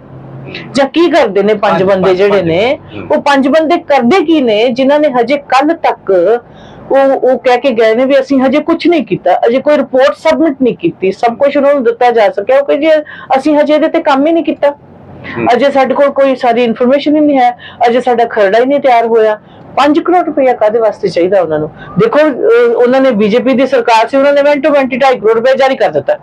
ਜਾਂ ਕੀ ਕਰਦੇ ਨੇ ਪੰਜ ਬੰਦੇ ਜਿਹੜੇ। ਨੇ। ਉਹ ਪੰਜ ਬੰਦੇ ਕਰਦੇ ਕੀ ਨੇ ਜਿਨ੍ਹਾਂ ਨੇ ਹਜੇ ਕੱਲ ਤੱਕ ਉਹ ਉਹ ਕਹਿ ਕੇ ਗਏ ਨੇ ਵੀ ਅਸੀਂ ਹਜੇ ਕੁਝ ਨਹੀਂ ਕੀਤਾ ਅਜੇ ਕੋਈ ਰਿਪੋਰਟ ਸਬਮਿਟ ਨਹੀਂ ਕੀਤੀ ਸਭ ਕੁਝ ਉਹਨਾਂ ਨੂੰ ਦਿੱਤਾ ਜਾ ਸਕਿਆ ਉਹ ਕਿ ਜੀ ਅਸੀਂ ਹਜੇ ਇਹਦੇ ਤੇ ਕੰਮ ਹੀ ਨਹੀਂ ਕੀਤਾ। ਅਜੇ ਸਾਡੇ ਕੋਲ ਕੋਈ ਸਾਰੀ ਇਨਫੋਰਮੇਸ਼ਨ ਹੀ ਨਹੀਂ ਹੈ ਅਜੇ ਸਾਡਾ ਖਰੜਾ ਹੀ ਨਹੀਂ ਤਿਆਰ ਹੋਇਆ। 5 ਕਰੋੜ ਰੁਪਇਆ ਕਾਦੇ ਵਾਸਤੇ ਚਾਹੀਦਾ ਉਹਨਾਂ ਨੂੰ? ਦੇਖੋ ਉਹਨਾਂ ਨੇ ਬੀਜੇਪੀ ਦੀ ਸਰਕਾਰ ਸੀ ਉਹਨਾਂ ਨੇ ਮਿੰਟੋ ਮਿੰਟ 2.5 ਕਰੋੜ ਰੁਪਏ ਜਾਰੀ ਕਰ ਦਿੱਤਾ।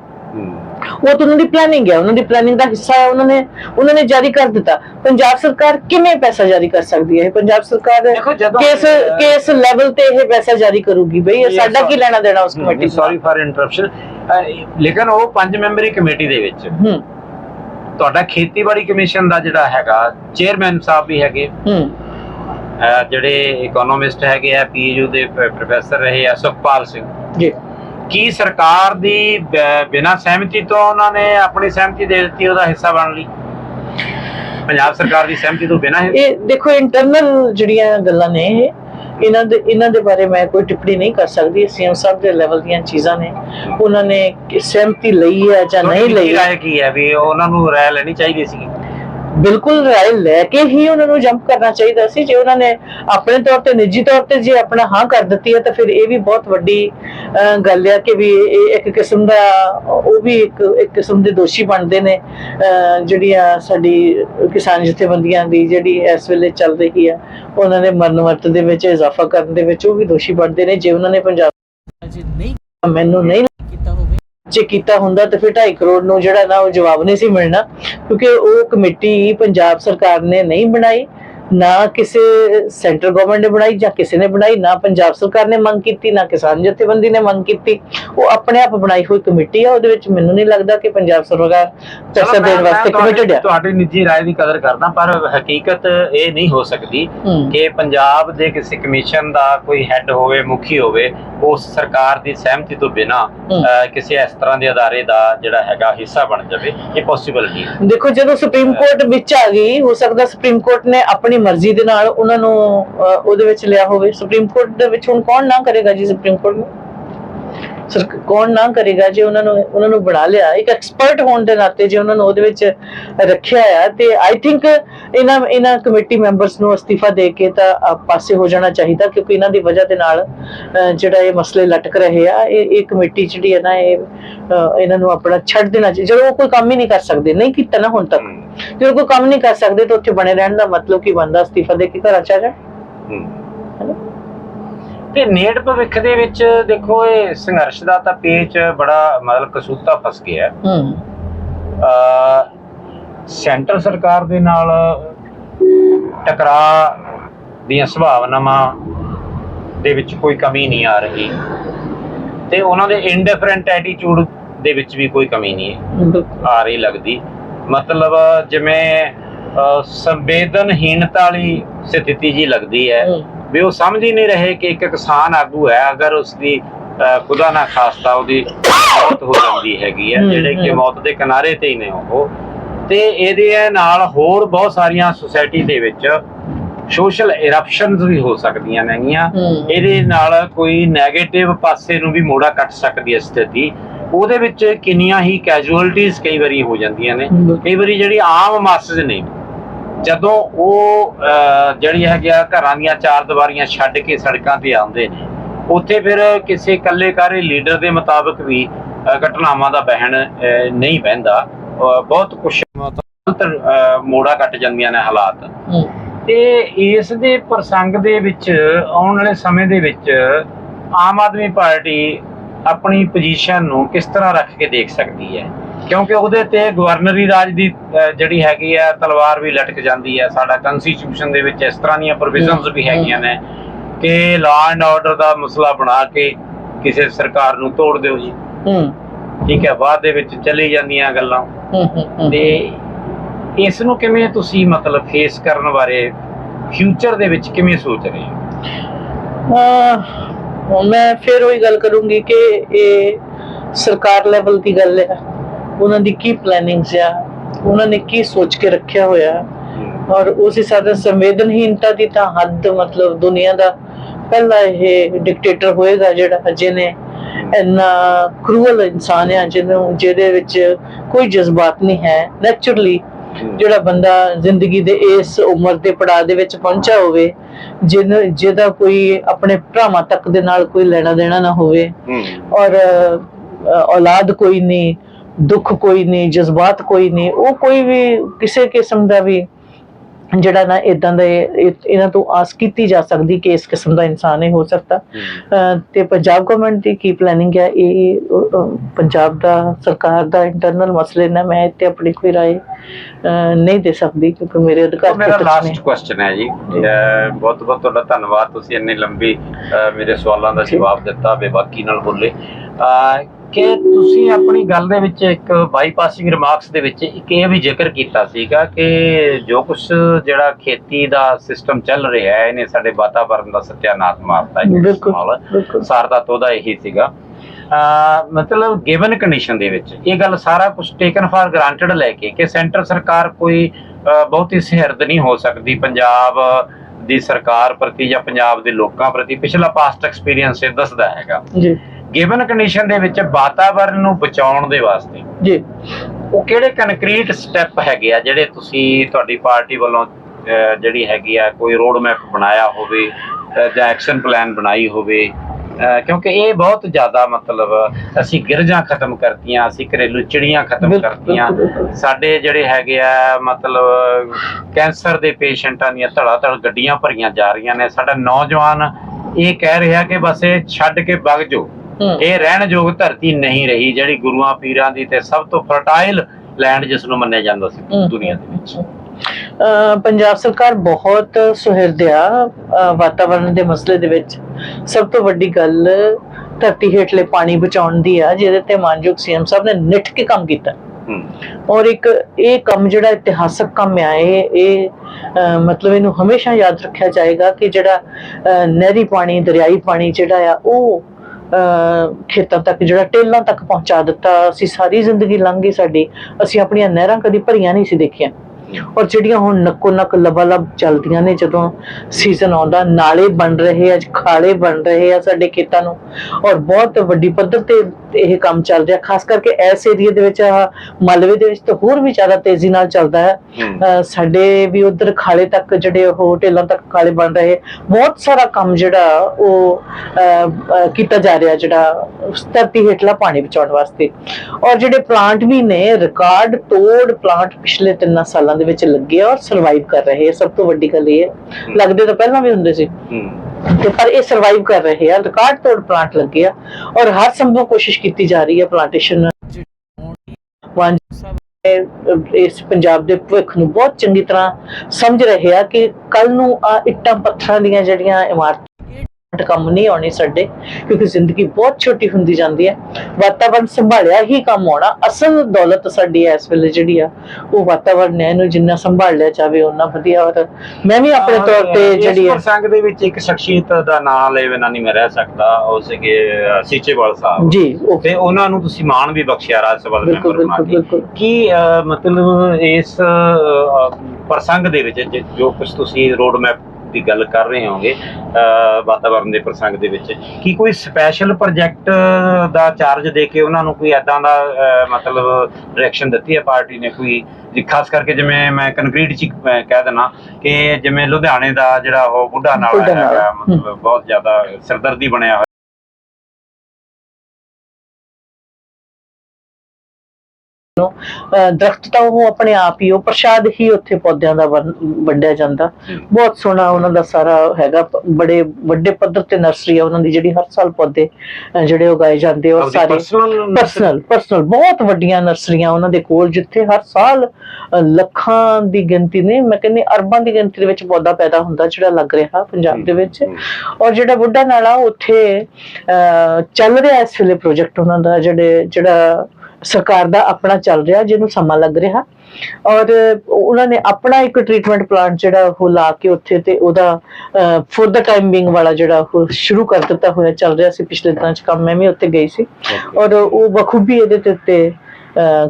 ਉਹ ਤਾਂ ਉਹਨਾਂ ਦੀ ਪਲੈਨਿੰਗ ਹੈ ਉਹਨਾਂ ਦੀ ਪਲੈਨਿੰਗ ਦਾ ਹਿੱਸਾ ਹੈ ਉਹਨਾਂ ਨੇ ਉਹਨਾਂ ਨੇ ਜਾਰੀ ਕਰ ਦਿੱਤਾ। ਪੰਜਾਬ ਸਰਕਾਰ ਕਿਵੇਂ ਪੈਸਾ ਜਾਰੀ ਕਰ ਸਕਦੀ ਹੈ? ਪੰਜਾਬ ਸਰਕਾਰ ਕਿਸ ਕਿਸ ਲੈਵਲ ਤੇ ਇਹ ਪੈਸਾ ਜਾਰੀ ਕਰੂਗੀ ਬਈ? ਇਹ ਸਾਡਾ ਕੀ ਲੈਣਾ ਦੇਣਾ ਉਸ ਕਮੇਟੀ ਸੌਰੀ ਫਾਰ ਇੰਟਰਰਪਸ਼ਨ ਲੇਕਿਨ ਉਹ ਪੰਜ ਮੈਂਬਰੀ ਕਮੇਟੀ ਦੇ ਵਿੱਚ। ਹੂੰ। ਤੁਹਾਡਾ ਖੇਤੀਬਾੜੀ ਕਮਿਸ਼ਨ ਦਾ ਜਿਹੜਾ ਹੈਗਾ ਚੇਅਰਮੈਨ ਸਾਹਿਬ ਵੀ ਹੈਗੇ। ਹੂੰ। ਜਿਹੜੇ ਇਕਨੋਮਿਸਟ ਹੈਗੇ ਆ ਪੀਯੂ ਦੇ ਪ੍ਰੋਫੈਸਰ ਰਹੇ ਆ ਸੁਖਪਾਲ ਸਿੰਘ। ਜੀ। ਕੀ ਸਰਕਾਰ ਦੀ ਬਿਨਾਂ ਸਹਿਮਤੀ ਤੋਂ ਉਹਨਾਂ ਨੇ ਆਪਣੀ ਸਹਿਮਤੀ ਦੇ ਦਿੱਤੀ ਉਹਦਾ ਹਿੱਸਾ ਬਣ ਲਈ? ਪੰਜਾਬ ਸਰਕਾਰ ਦੀ ਸਹਿਮਤੀ ਤੋਂ ਬਿਨਾਂ ਇਹ- ਦੇਖੋ ਇੰਟਰਨਲ ਜਿਹੜੀਆਂ ਗੱਲਾਂ ਨੇ ਇਹਨਾਂ ਦੇ ਇਹਨਾਂ ਦੇ ਬਾਰੇ ਮੈਂ ਕੋਈ ਟਿੱਪਣੀ ਨਹੀਂ ਕਰ ਸਕਦੀ। ਸੀਐਮ ਸਾਹਿਬ ਦੇ ਲੈਵਲ ਦੀਆਂ ਚੀਜ਼ਾਂ ਨੇ। ਉਹਨਾਂ ਨੇ ਸਹਿਮਤੀ ਲਈ ਹੈ ਜਾਂ ਨਹੀਂ ਲਈ ਰਾਏ ਕੀ ਹੈ ਵੀ ਉਹਨਾਂ ਨੂੰ ਰਾਏ ਲੈਣੀ ਚਾਹੀਦੀ ਸੀ ਬਿਲਕੁਲ ਰਾਏ ਲੈ ਕੇ ਹੀ ਉਹਨਾਂ ਨੂੰ ਜੰਪ ਕਰਨਾ ਚਾਹੀਦਾ ਸੀ। ਜੇ ਉਹਨਾਂ ਨੇ ਆਪਣੇ ਤੌਰ ਤੇ ਨਿੱਜੀ ਤੌਰ ਤੇ ਜੇ ਆਪਣਾ ਹਾਂ ਕਰ ਦਿੱਤੀ ਹੈ ਤਾਂ ਫਿਰ ਇਹ ਵੀ ਬਹੁਤ ਵੱਡੀ ਗੱਲ ਹੈ ਕਿ ਵੀ ਇਹ ਇੱਕ ਕਿਸਮ ਦਾ ਉਹ ਵੀ ਇੱਕ ਇੱਕ ਕਿਸਮ ਦੇ ਦੋਸ਼ੀ ਬਣਦੇ ਨੇ। ਜਿਹੜੀਆਂ ਸਾਡੀ ਕਿਸਾਨ ਜਥੇਬੰਦੀਆਂ ਦੀ ਜਿਹੜੀ ਇਸ ਵੇਲੇ ਚੱਲ ਰਹੀ ਹੈ ਉਹਨਾਂ ਨੇ ਮਰਨ ਵਰਤ ਦੇ ਵਿੱਚ ਇਜ਼ਾਫਾ ਕਰਨ ਦੇ ਵਿੱਚ ਉਹ ਵੀ ਦੋਸ਼ੀ ਬਣਦੇ ਨੇ। ਜੇ ਉਹਨਾਂ ਨੇ ਪੰਜਾਬ ਨਹੀਂ। ਮੈਨੂੰ ਨਹੀਂ ਜੇ ਕੀਤਾ ਹੁੰਦਾ ਤਾਂ ਫਿਰ 2.5 ਕਰੋੜ ਨੂੰ ਜਿਹੜਾ ਨਾ ਉਹ ਜਵਾਬ ਨਹੀਂ ਸੀ ਮਿਲਣਾ, ਕਿਉਂਕਿ ਉਹ ਕਮੇਟੀ ਪੰਜਾਬ ਸਰਕਾਰ ਨੇ ਨਹੀਂ ਬਣਾਈ। ਨਾ ਕਿਸੇ ਸੈਂਟਰ ਗਵਰਨਮੈਂਟ ਨੇ ਬਣਾਈ ਜਾਂ ਕਿਸੇ ਨੇ ਬਣਾਈ ਨਾ ਪੰਜਾਬ ਸਰਕਾਰ ਨੇ ਮੰਗ ਕੀਤੀ ਨਾ ਕਿਸਾਨ ਜਥੇਬੰਦੀ ਨੇ ਮੰਗ ਕੀਤੀ ਉਹ ਆਪਣੇ ਆਪ ਬਣਾਈ ਹੋਈ ਕਮੇਟੀ ਆ ਉਹਦੇ ਵਿੱਚ ਮੈਨੂੰ ਨਹੀਂ ਲੱਗਦਾ ਕਿ ਪੰਜਾਬ ਸਰਕਾਰ ਪੈਸਾ ਦੇਣ ਵਾਸਤੇ ਕਮਿਟਡ ਤੁਹਾਡੀ- ਹੈ ਤੁਹਾਡੀ ਨਿੱਜੀ ਰਾਏ ਦੀ ਕਦਰ ਕਰਦਾ ਪਰ ਹਕੀਕਤ ਇਹ ਨਹੀਂ ਹੋ ਸਕਦੀ। ਕਿ ਪੰਜਾਬ ਦੇ ਕਿਸੇ ਕਮਿਸ਼ਨ ਦਾ ਕੋਈ ਹੈੱਡ ਹੋਵੇ ਮੁਖੀ ਹੋਵੇ ਉਸ ਸਰਕਾਰ ਦੀ ਸਹਿਮਤੀ ਤੋਂ ਬਿਨਾ। ਕਿਸੇ ਇਸ ਤਰ੍ਹਾਂ ਦੇ ਅਦਾਰੇ ਦਾ ਜਿਹੜਾ ਹੈਗਾ ਹਿੱਸਾ ਬਣ ਜਾਵੇ ਇਹ ਪੋਸੀਬਲ ਨਹੀਂ ਦੇਖੋ ਜਦੋਂ ਸੁਪਰੀਮ ਕੋਰਟ ਵਿੱਚ ਆ ਗਈ ਹੋ ਸਕਦਾ ਸੁਪਰੀਮ ਕੋਰਟ ਨੇ ਆਪਣੀ ਮਰਜ਼ੀ ਦੇ ਨਾਲ ਉਹਨਾਂ ਨੂੰ ਅਹ, ਉਹਦੇ ਵਿੱਚ ਲਿਆ ਹੋਵੇ। ਸੁਪਰੀਮ ਕੋਰਟ ਦੇ ਵਿੱਚ ਹੁਣ ਕੌਣ ਨਾ ਕਰੇਗਾ ਜੀ ਸੁਪਰੀਮ ਕੋਰਟ ਨੂੰ? ਸਰ ਕੌਣ ਨਾ ਕਰੇਗਾ ਜੇ ਉਹਨਾਂ ਨੂੰ ਉਹਨਾਂ ਨੂੰ ਬਣਾ ਲਿਆ? ਇੱਕ ਐਕਸਪਰਟ ਹੋਣ ਦੇ ਨਾਤੇ ਜੇ ਉਹਨਾਂ ਨੂੰ ਉਹਦੇ ਵਿੱਚ ਰੱਖਿਆ ਆ ਤੇ ਆਈ ਥਿੰਕ ਇਹਨਾਂ ਇਹਨਾਂ ਕਮੇਟੀ ਮੈਂਬਰਸ ਨੂੰ ਅਸਤੀਫਾ ਦੇ ਕੇ ਤਾਂ ਪਾਸੇ ਹੋ ਜਾਣਾ ਚਾਹੀਦਾ ਕਿਉਂਕਿ ਇਹਨਾਂ ਦੀ ਵਜ੍ਹਾ ਦੇ ਨਾਲ ਜਿਹੜਾ ਇਹ ਮਸਲੇ ਲਟਕ ਰਹੇ ਆ ਇਹ ਇਹ ਕਮੇਟੀ ਜਿਹੜੀ ਹੈ ਨਾ ਇਹ ਇਹਨਾਂ ਨੂੰ ਆਪਣਾ ਛੱਡ ਦੇਣਾ ਚਾਹੀਦਾ ਜਦੋਂ ਉਹ ਕੋਈ ਕੰਮ ਹੀ ਨਹੀਂ ਕਰ ਸਕਦੇ ਨਹੀਂ ਕੀਤਾ ਨਾ ਹੁਣ ਤੱਕ। ਜਦੋਂ ਕੋਈ ਕੰਮ ਨਹੀਂ ਕਰ ਸਕਦੇ ਤਾਂ ਉੱਥੇ ਬਣੇ ਰਹਿਣ ਦਾ ਮਤਲਬ ਕੀ ਬੰਦਾ ਅਸਤੀਫਾ ਦੇ ਕੇ ਘਰਾਂ ਆ ਜਾ ਹੈਨਾ? ਤੇ ਨੇੜ ਭਵਿੱਖ ਦੇ ਵਿੱਚ ਦੇਖੋ ਇਹ ਸੰਘਰਸ਼ ਦਾ ਤਾਂ ਪੇਚ ਬੜਾ ਮਤਲਬ ਕਸੂਤਾ ਫਸ ਗਿਆ। ਹੈ। ਅ ਸੈਂਟਰ ਸਰਕਾਰ ਦੇ ਨਾਲ ਟਕਰਾ ਦੀਆਂ ਸੰਭਾਵਨਾਵਾਂ ਦੇ ਵਿੱਚ ਕੋਈ ਕਮੀ ਨਹੀਂ ਆ ਰਹੀ ਤੇ ਉਹਨਾਂ ਦੇ ਇਨਡਿਫਰੈਂਟ ਐਟੀਟਿਊਡ ਦੇ ਵਿੱਚ ਵੀ ਕੋਈ ਕਮੀ ਨਹੀਂ ਆ ਰਹੀ ਲੱਗਦੀ। ਮਤਲਬ ਜਿਵੇਂ ਅ, ਸੰਵੇਦਨਹੀਨਤਾ ਵਾਲੀ ਸਥਿਤੀ ਜੀ ਲੱਗਦੀ ਹੂੰ। ਵੀ ਉਹ ਸਮਝ ਹੀ ਨਹੀਂ ਰਹੇ ਕਿ ਇੱਕ ਕਿਸਾਨ ਆਗੂ ਹੈ ਅਗਰ ਉਸ ਦੀ ਖੁਦਾ ਨਾ ਖਾਸਤਾ ਉਹਦੀ ਮੌਤ ਹੋ ਜਾਂਦੀ ਹੈਗੀ ਹੈ ਜਿਹੜੇ ਕਿ। ਮੌਤ ਦੇ ਕਿਨਾਰੇ ਤੇ ਹੀ ਨੇ ਉਹ ਤੇ ਇਹਦੇ ਨਾਲ ਹੋਰ ਬਹੁਤ ਸਾਰੀਆਂ ਸੁਸਾਇਟੀ ਦੇ ਵਿੱਚ ਸੋਸ਼ਲ ਇਰਪਸ਼ਨਸ ਵੀ ਹੋ ਸਕਦੀਆਂ ਨੇਗੀਆਂ। ਇਹਦੇ ਨਾਲ ਕੋਈ 네ਗੇਟਿਵ ਪਾਸੇ ਨੂੰ ਵੀ ਮੋੜਾ ਕੱਟ ਸਕਦੀ ਹੈ ਸਥਿਤੀ ਉਹਦੇ ਵਿੱਚ ਕਿੰਨੀਆਂ ਹੀ ਕੈਜੂਅਲਟੀਆਂ ਕਈ ਵਾਰੀ ਹੋ ਜਾਂਦੀਆਂ ਨੇ। ਕਈ ਵਾਰੀ ਜਿਹੜੀ ਆਮ ਮਾਸਸ ਨੇ ਜਦੋਂ ਉਹ ਜਿਹੜੀ ਹੈਗੀ ਆ ਘਰਾਂ ਦੀਆਂ ਚਾਰ ਦੀਵਾਰੀਆਂ ਛੱਡ ਕੇ ਸੜਕਾਂ ਤੇ ਆਉਂਦੇ ਨੇ ਉੱਥੇ ਫਿਰ ਕਿਸੇ ਇਕੱਲੇ ਕਾਰੇ ਲੀਡਰ ਦੇ ਮੁਤਾਬਕ ਵੀ ਘਟਨਾਵਾਂ ਦਾ ਬਹਿਣ ਨਹੀਂ ਬਹਿੰਦਾ। ਬਹੁਤ ਕੁਝ ਮੋੜਾ ਕੱਟ ਜਾਂਦੀਆਂ ਨੇ ਹਾਲਾਤ। ਤੇ ਇਸ ਦੇ ਪ੍ਰਸੰਗ ਦੇ ਵਿੱਚ ਆਉਣ ਵਾਲੇ ਸਮੇਂ ਦੇ ਵਿੱਚ ਆਮ ਆਦਮੀ ਪਾਰਟੀ ਆਪਣੀ ਪੋਜੀਸ਼ਨ ਨੂੰ ਕਿਸ ਤਰ੍ਹਾਂ ਰੱਖ ਕੇ ਦੇਖ ਸਕਦੀ ਹੈ? ਕਿਉਂਕਿ ਉਹਦੇ ਤੇ ਗਵਰਨਰੀ ਰਾਜ ਦੀ ਜਿਹੜੀ ਹੈਗੀ ਆ ਤਲਵਾਰ ਵੀ ਲਟਕ ਜਾਂਦੀ ਹੈ ਸਾਡਾ ਕਨਸਟੀਟਿਊਸ਼ਨ ਦੇ ਵਿੱਚ ਇਸ ਤਰ੍ਹਾਂ ਦੀਆਂ ਪ੍ਰੋਵੀਜ਼ਨਸ ਵੀ ਹੈਗੀਆਂ ਨੇ ਕਿ ਲਾਅ ਐਂਡ ਆਰਡਰ ਦਾ ਮਸਲਾ ਬਣਾ ਕੇ ਕਿਸੇ ਸਰਕਾਰ ਨੂੰ ਤੋੜ ਦਿਓ ਜੀ। ਹੂੰ। ਠੀਕ ਹੈ ਬਾਅਦ ਦੇ ਵਿੱਚ ਚਲੀ ਜਾਂਦੀਆਂ ਗੱਲਾਂ। ਹੂੰ ਹੂੰ, ਹੂੰ। ਤੇ ਇਸ ਨੂੰ ਕਿਵੇਂ ਤੁਸੀਂ ਮਤਲਬ ਫੇਸ ਕਰਨ ਬਾਰੇ ਫਿਊਚਰ ਦੇ ਵਿੱਚ ਕਿਵੇਂ ਸੋਚ ਰਹੇ ਹੋ? ਮੈਂ ਫਿਰ ਉਹੀ ਗੱਲ ਕਰੂੰਗੀ ਕਿ ਇਹ ਸਰਕਾਰ ਲੈਵਲ ਦੀ ਗੱਲ ਹੈ। ਉਹਨਾਂ ਦੀ ਕੀ ਪਲੈਨਿੰਗਸ ਆ ਉਹਨਾਂ ਨੇ ਕੀ ਸੋਚ ਕੇ ਰੱਖਿਆ ਹੋਇਆ। ਔਰ ਉਸੇ ਸਾਡਾ ਸੰਵੇਦਨਹੀਨਤਾ ਦੀ ਤਾਂ ਹੱਦ ਮਤਲਬ ਦੁਨੀਆ ਦਾ ਪਹਿਲਾ ਇਹ ਡਿਕਟੇਟਰ ਹੋਏਗਾ ਜਿਹੜਾ ਜਿਹਨੇ ਇੰਨਾ ਕਰੂਅਲ ਇਨਸਾਨ ਹੈ ਜਿਹਨੂੰ ਜਿਹਦੇ ਵਿੱਚ ਕੋਈ ਜਜ਼ਬਾਤ ਨਹੀਂ ਹੈ। ਨੈਚੁਰਲੀ ਜਿਹੜਾ ਬੰਦਾ ਜ਼ਿੰਦਗੀ ਦੇ ਇਸ ਉਮਰ ਦੇ ਪੜਾਅ ਦੇ ਵਿੱਚ ਪਹੁੰਚਾ ਹੋਵੇ ਜਿਹਦਾ ਕੋਈ ਆਪਣੇ ਭਰਾਵਾਂ ਤੱਕ ਦੇ ਨਾਲ ਕੋਈ ਲੈਣਾ ਦੇਣਾ ਨਾ ਹੋਵੇ ਔਰ ਔਲਾਦ ਕੋਈ ਨਹੀਂ ਦੁੱਖ ਕੋਈ ਨਹੀਂ ਜਜ਼ਬਾਤ ਕੋਈ ਨਹੀਂ ਉਹ ਕੋਈ ਵੀ ਕਿਸੇ ਕਿਸਮ ਦਾ ਵੀ ਜਿਹੜਾ ਨਾ ਇਦਾਂ ਦੇ ਇਹ- ਇਹਨਾਂ ਤੋਂ ਆਸ ਕੀਤੀ ਜਾ ਸਕਦੀ ਕਿ ਇਸ ਕਿਸਮ ਦਾ ਇਨਸਾਨ ਹੀ ਹੋ। ਸਕਦਾ ਤੇ ਪੰਜਾਬ ਗਵਰਨਮੈਂਟ ਦੀ ਕੀ ਪਲੈਨਿੰਗ ਹੈ? ਇਹ ਪੰਜਾਬ ਦਾ ਸਰਕਾਰ ਦਾ ਇੰਟਰਨਲ ਮਸਲੇ ਨੇ ਮੈਂ ਇੱਥੇ ਆਪਣੀ ਕੋਈ ਅ, ਨਹੀਂ ਦੇ ਸਕਦੀ ਕਿਉਂਕਿ ਮੇਰੇ ਅਧਿਕਾਰ ਮੇਰਾ ਲਾਸਟ। ਕੁਐਸਚਨ ਹੈ ਜੀ। ਬਹੁਤ ਬਹੁਤ ਤੁਹਾਡਾ ਧੰਨਵਾਦ। ਤੁਸੀਂ ਇੰਨੀ ਲੰਬੀ ਮੇਰੇ ਸਵਾਲਾਂ ਦਾ। ਜਵਾਬ ਦਿੱਤਾ। ਬੇਬਾਕੀ ਨਾਲ ਬੋਲੇ। ਕਿ ਤੁਸੀਂ ਆਪਣੀ ਗੱਲ ਦੇ ਵਿੱਚ ਇੱਕ ਬਾਈਪਾਸਿੰਗ ਰਿਮਾਰਕਸ ਦੇ ਵਿੱਚ ਇੱਕ ਇਹ ਵੀ ਜ਼ਿਕਰ ਕੀਤਾ ਸੀਗਾ ਕਿ ਜੋ ਕੁਝ ਜਿਹੜਾ ਖੇਤੀ ਦਾ ਸਿਸਟਮ ਚੱਲ ਰਿਹਾ ਹੈ ਇਹਨੇ ਸਾਡੇ ਵਾਤਾਵਰਣ ਦਾ ਸਤਿਆਨਾਸ਼ ਮਾਰਤਾ ਹੈ ਬਿਲਕੁਲ ਨਾਲ ਬਿਲਕੁਲ। ਸਾਰ ਦਾ ਤੋਦਾ ਇਹੀ ਸੀਗਾ। ਮਤਲਬ ਗਿਵਨ ਕੰਡੀਸ਼ਨ ਦੇ ਵਿੱਚ ਇਹ ਗੱਲ ਸਾਰਾ ਕੁਝ ਟੇਕਨ ਫਾਰ ਗ੍ਰਾਂਟਡ ਲੈ ਕੇ ਕਿ ਸੈਂਟਰ ਸਰਕਾਰ ਕੋਈ ਬਹੁਤੀ ਸਿਹਰਦ ਨਹੀਂ ਹੋ ਸਕਦੀ ਪੰਜਾਬ ਦੀ ਸਰਕਾਰ ਪ੍ਰਤੀ ਜਾਂ ਪੰਜਾਬ ਦੇ ਲੋਕਾਂ ਪ੍ਰਤੀ। ਪਿਛਲਾ ਪਾਸਟ ਐਕਸਪੀਰੀਅੰਸ ਇਹ ਦੱਸਦਾ ਹੈਗਾ। ਜੀ। ਗਿਵਨ ਕੰਡੀਸ਼ਨ ਦੇ ਵਿੱਚ ਵਾਤਾਵਰਣ ਨੂੰ ਬਚਾਉਣ ਦੇ ਵਾਸਤੇ ਜੀ ਉਹ ਕਿਹੜੇ ਕਨਕਰੀਟ ਸਟੈਪ ਹੈਗੇ ਆ ਜਿਹੜੇ ਤੁਸੀਂ ਤੁਹਾਡੀ ਪਾਰਟੀ ਵੱਲੋਂ ਜਿਹੜੀ ਹੈਗੀ ਆ ਕੋਈ ਰੋਡ ਮੈਪ ਬਣਾਇਆ ਹੋਵੇ ਜਾਂ ਐਕਸ਼ਨ ਪਲਾਨ ਬਣਾਈ ਹੋਵੇ ਕਿਉਂਕਿ ਇਹ ਬਹੁਤ ਜ਼ਿਆਦਾ ਮਤਲਬ ਅਸੀਂ ਗਿਰਜਾਂ ਖਤਮ ਕਰਤੀਆਂ ਅਸੀਂ ਘਰੇਲੂ ਚਿੜੀਆਂ ਖਤਮ ਕਰਤੀਆਂ। ਸਾਡੇ ਜਿਹੜੇ ਹੈਗੇ ਆ ਮਤਲਬ ਕੈਂਸਰ ਦੇ ਪੇਸ਼ੈਂਟਾਂ ਦੀਆਂ ਧੜਾ ਧੜ ਗੱਡੀਆਂ ਭਰੀਆਂ ਜਾ ਰਹੀਆਂ ਨੇ ਸਾਡਾ ਨੌਜਵਾਨ ਇਹ ਕਹਿ ਰਿਹਾ ਕਿ ਬਸ ਇਹ ਛੱਡ ਕੇ ਵਗ ਜਾਓ। ਇਹ ਰਹਿਣ ਯੋਗ ਧਰਤੀ ਨਹੀਂ ਰਹੀ ਜਿਹੜੀ ਗੁਰੂਆਂ ਪੀਰਾਂ ਦੀ ਤੇ ਸਭ ਤੋਂ ਫਰਟਾਈਲ ਲੈਂਡ ਜਿਸ ਨੂੰ ਮੰਨਿਆ ਜਾਂਦਾ ਸੀ। ਦੁਨੀਆ ਦੇ ਵਿੱਚ। ਪੰਜਾਬ ਸਰਕਾਰ ਬਹੁਤ ਸੁਹਿਰਦ ਆ ਅ, ਵਾਤਾਵਰਣ ਦੇ ਮਸਲੇ ਦੇ ਵਿੱਚ। ਸਭ ਤੋਂ ਵੱਡੀ ਗੱਲ ਧਰਤੀ ਹੇਠਲੇ ਪਾਣੀ ਬਚਾਉਣ ਦੀ ਆ ਜਿਹਦੇ ਤੇ ਮਾਨਯੋਗ ਸੀਐਮ ਸਾਹਿਬ ਨੇ ਨਿੱਠ ਕੇ ਕੰਮ ਕੀਤਾ। ਔਰ ਇੱਕ ਇਹ ਕੰਮ ਜਿਹੜਾ ਇਤਿਹਾਸਕ ਕੰਮ ਆ ਇਹ ਇਹ ਮਤਲਬ ਇਹਨੂੰ ਹਮੇਸ਼ਾ ਯਾਦ ਰੱਖਿਆ ਜਾਏਗਾ ਕਿ ਜਿਹੜਾ ਨਹਿਰੀ ਪਾਣੀ ਦਰਿਆਈ ਪਾਣੀ ਜਿਹੜਾ ਆ ਉਹ ਖੇਤਾਂ ਤੱਕ, ਜਿਹੜਾ ਟੇਲਾਂ ਤੱਕ ਪਹੁੰਚਾ ਦਿੱਤਾ। ਅਸੀਂ ਸਾਰੀ ਜ਼ਿੰਦਗੀ ਲੰਘ ਗਈ ਸਾਡੀ। ਅਸੀਂ ਆਪਣੀਆਂ ਨਹਿਰਾਂ ਕਦੀ ਭਰੀਆਂ ਨਹੀਂ ਸੀ ਦੇਖੀਆਂ। ਔਰ ਜਿਹੜੀਆਂ ਹੁਣ ਨੱਕੋ ਨੱਕ ਲਬਾਲਬ ਚੱਲਦੀਆਂ ਨੇ ਜਦੋਂ ਸੀਜ਼ਨ ਆਉਂਦਾ ਨਾਲੇ ਬਣ ਰਹੇ ਆ ਖਾਲੇ ਬਣ ਰਹੇ ਆ ਸਾਡੇ ਖੇਤਾਂ ਨੂੰ ਔਰ ਬਹੁਤ ਵੱਡੀ ਪੱਧਰ ਤੇ ਇਹ ਕੰਮ ਚੱਲ ਰਿਹਾ ਖਾਸ ਕਰਕੇ ਇਸ ਏਰੀਆ ਦੇ ਵਿੱਚ ਮਾਲਵੇ ਦੇ ਵਿੱਚ ਤਾਂ ਹੋਰ ਵੀ ਜ਼ਿਆਦਾ ਤੇਜ਼ੀ ਨਾਲ ਚੱਲਦਾ ਹੈ। ਸਾਡੇ ਵੀ ਉਧਰ ਖਾਲੇ ਤੱਕ ਜਿਹੜੇ ਉਹ ਤੱਕ ਖਾਲੇ ਬਣ ਰਹੇ ਬਹੁਤ ਸਾਰਾ ਕੰਮ ਜਿਹੜਾ ਉਹ ਕੀਤਾ ਜਾ ਰਿਹਾ ਜਿਹੜਾ ਧਰਤੀ ਹੇਠਲਾ ਪਾਣੀ ਬਚਾਉਣ ਵਾਸਤੇ। ਔਰ ਜਿਹੜੇ ਪਲਾਂਟ ਵੀ ਨੇ ਰਿਕਾਰਡ ਤੋੜ ਪਲਾਂਟ ਪਿਛਲੇ ਤਿੰਨਾਂ ਸਾਲਾਂ ਦੇ ਵਿੱਚ ਲੱਗੇ ਆ ਔਰ ਸਰਵਾਈਵ ਕਰ ਰਹੇ ਆ। ਸਭ ਤੋਂ ਵੱਡੀ ਗੱਲ ਇਹ ਹੈ। ਲੱਗਦੇ ਤਾਂ ਪਹਿਲਾਂ ਵੀ ਹੁੰਦੇ ਸੀ। ਤੇ ਪਰ ਇਹ ਸਰਵਾਈਵ ਕਰ ਰਹੇ ਆ। ਰਿਕਾਰਡ ਤੋੜ ਪਲਾਂਟ ਲੱਗੇ ਆ ਔਰ ਹਰ ਸੰਭਵ ਕੋਸ਼ਿਸ਼ ਕੀਤੀ ਜਾ ਰਹੀ ਹੈ ਪਲਾਂਟੇਸ਼ਨ ਇਸ ਪੰਜਾਬ ਦੇ ਭਵਿੱਖ ਨੂੰ ਬਹੁਤ ਚੰਗੀ ਤਰ੍ਹਾਂ ਸਮਝ ਰਹੇ ਆ ਕਿ ਕੱਲ ਨੂੰ ਆ ਇੱਟਾਂ ਪੱਥਰਾਂ ਦੀਆਂ ਜਿਹੜੀਆਂ ਇਮਾਰਤਾਂ ਕੰਮ ਨਹੀਂ ਆਉਣੀ ਸਾਡੇ ਕਿਉਂਕਿ ਜ਼ਿੰਦਗੀ ਬਹੁਤ ਛੋਟੀ ਹੁੰਦੀ ਜਾਂਦੀ ਹੈ। ਵਾਤਾਵਰਣ ਸੰਭਾਲਿਆ ਹੀ ਕੰਮ ਆਉਣਾ ਅਸਲ ਦੌਲਤ ਸਾਡੀ ਇਸ ਵੇਲੇ ਜਿਹੜੀ ਆ ਉਹ ਵਾਤਾਵਰਣ ਹੈ ਇਹਨੂੰ ਜਿੰਨਾ ਸੰਭਾਲ ਲਿਆ ਜਾਵੇ ਉਹਨਾਂ ਵਧੀਆ ਔਰ ਮੈਂ ਵੀ ਆਪਣੇ ਤੌਰ ਤੇ ਜਿਹੜੀ ਹੈ ਪ੍ਰਸੰਗ ਦੇ ਵਿੱਚ ਇੱਕ ਸ਼ਖਸੀਅਤ ਦਾ ਨਾਮ ਲੈ ਬਿਨਾਂ ਨਹੀਂ ਮੈਂ ਰਹਿ ਸਕਦਾ ਉਹ ਸੀਗੇ ਸੀਚੇਵਾਲ ਸਾਹਿਬ। ਜੀ ਤੇ ਉਹਨਾਂ ਨੂੰ ਤੁਸੀਂ ਮਾਣ ਵੀ ਬਖਸ਼ਿਆ ਰਾਜ ਸਭਾ ਦੇ ਮੈਂਬਰ ਬਣਾ ਕੇ। ਕੀ ਮਤਲਬ ਇਸ ਪ੍ਰਸੰਗ ਦੇ ਵਿੱਚ ਜੋ ਕੁਝ ਤੁਸੀਂ ਰੋਡ ਮੈਪ ਦੀ ਗੱਲ ਕਰ ਰਹੇ ਹੋਗੇ ਵਾਤਾਵਰਣ ਦੇ ਪ੍ਰਸੰਗ ਦੇ ਵਿੱਚ। ਕੀ ਕੋਈ ਸਪੈਸ਼ਲ ਪ੍ਰੋਜੈਕਟ ਦਾ ਚਾਰਜ ਦੇ ਕੇ ਉਹਨਾਂ ਨੂੰ ਕੋਈ ਐਦਾਂ ਦਾ ਮਤਲਬ ਡਾਇਰੈਕਸ਼ਨ ਦਿੱਤੀ ਹੈ ਪਾਰਟੀ ਨੇ ਕੋਈ? ਜੀ ਖਾਸ ਕਰਕੇ ਜਿਵੇਂ ਮੈਂ ਕੰਕਰੀਟ ਚ ਕਹਿ ਦੇਣਾ ਕਿ ਜਿਵੇਂ ਲੁਧਿਆਣੇ ਦਾ ਜਿਹੜਾ ਉਹ ਬੁੱਢਾ ਨਾਲਾ ਬੁੱਢਾ ਨਾਲਾ, ਹੈਗਾ ਮਤਲਬ ਬਹੁਤ ਜ਼ਿਆਦਾ ਸਿਰਦਰਦੀ ਬਣਿਆ ਦਰਖਤ ਤਾਂ ਉਹ ਆਪਣੇ ਆਪ ਹੀ ਉਹ ਪ੍ਰਸ਼ਾਦ ਹੀ ਉੱਥੇ ਪੌਦਿਆਂ ਦਾ ਵੰਡ- ਵੰਡਿਆ ਜਾਂਦਾ। ਬਹੁਤ ਸੋਹਣਾ ਉਹਨਾਂ ਦਾ ਸਾਰਾ ਹੈਗਾ ਬੜੇ ਵੱਡੇ ਪੱਧਰ ਤੇ ਨਰਸਰੀ ਆ ਉਹਨਾਂ ਦੀ ਜਿਹੜੀ ਹਰ ਸਾਲ ਪੌਦੇ ਜਿਹੜੇ ਉਗਾਏ ਜਾਂਦੇ ਔਰ ਸਾਰੇ ਪਰਸਨਲ ਪਰਸਨਲ ਬਹੁਤ ਵੱਡੀਆਂ ਨਰਸਰੀਆਂ ਉਹਨਾਂ ਦੇ ਕੋਲ ਜਿੱਥੇ ਹਰ ਸਾਲ ਲੱਖਾਂ ਦੀ ਗਿਣਤੀ ਨੇ ਮੈਂ ਕਹਿੰਦੀ ਅਰਬਾਂ ਦੀ ਗਿਣਤੀ ਦੇ ਵਿੱਚ ਪੌਦਾ ਪੈਦਾ ਹੁੰਦਾ ਜਿਹੜਾ ਲੱਗ ਰਿਹਾ ਪੰਜਾਬ ਦੇ ਵਿੱਚ। ਔਰ ਜਿਹੜਾ ਬੁੱਢਾ ਨਾਲਾ ਉੱਥੇ ਚੱਲ ਰਿਹਾ ਇਸ ਵੇਲੇ ਪ੍ਰੋਜੈਕਟ ਉਹਨਾਂ ਦਾ ਜਿਹੜੇ ਜਿਹੜਾ ਸਰਕਾਰ ਦਾ ਆਪਣਾ ਚੱਲ ਰਿਹਾ ਜਿਹਨੂੰ ਸਮਾਂ ਲੱਗ ਰਿਹਾ। ਔਰ ਉਹਨਾਂ ਨੇ ਆਪਣਾ ਇੱਕ ਟ੍ਰੀਟਮੈਂਟ ਪਲਾਂਟ ਜਿਹੜਾ ਉਹ ਲਾ ਕੇ ਉੱਥੇ ਤੇ ਉਹਦਾ ਫॉर ਦਾ ਟਾਈਮ ਬਿੰਗ ਵਾਲਾ ਜਿਹੜਾ ਉਹ ਸ਼ੁਰੂ ਕਰ ਦਿੱਤਾ ਹੋਇਆ ਚੱਲ ਰਿਹਾ ਸੀ। ਪਿਛਲੇ ਦਿਨਾਂ ਚ ਕੰਮ ਮੈਂ ਵੀ ਉੱਥੇ ਗਈ ਸੀ। ਔਰ ਉਹ ਬਖੂਬੀ ਇਹਦੇ ਤੇ ਉੱਤੇ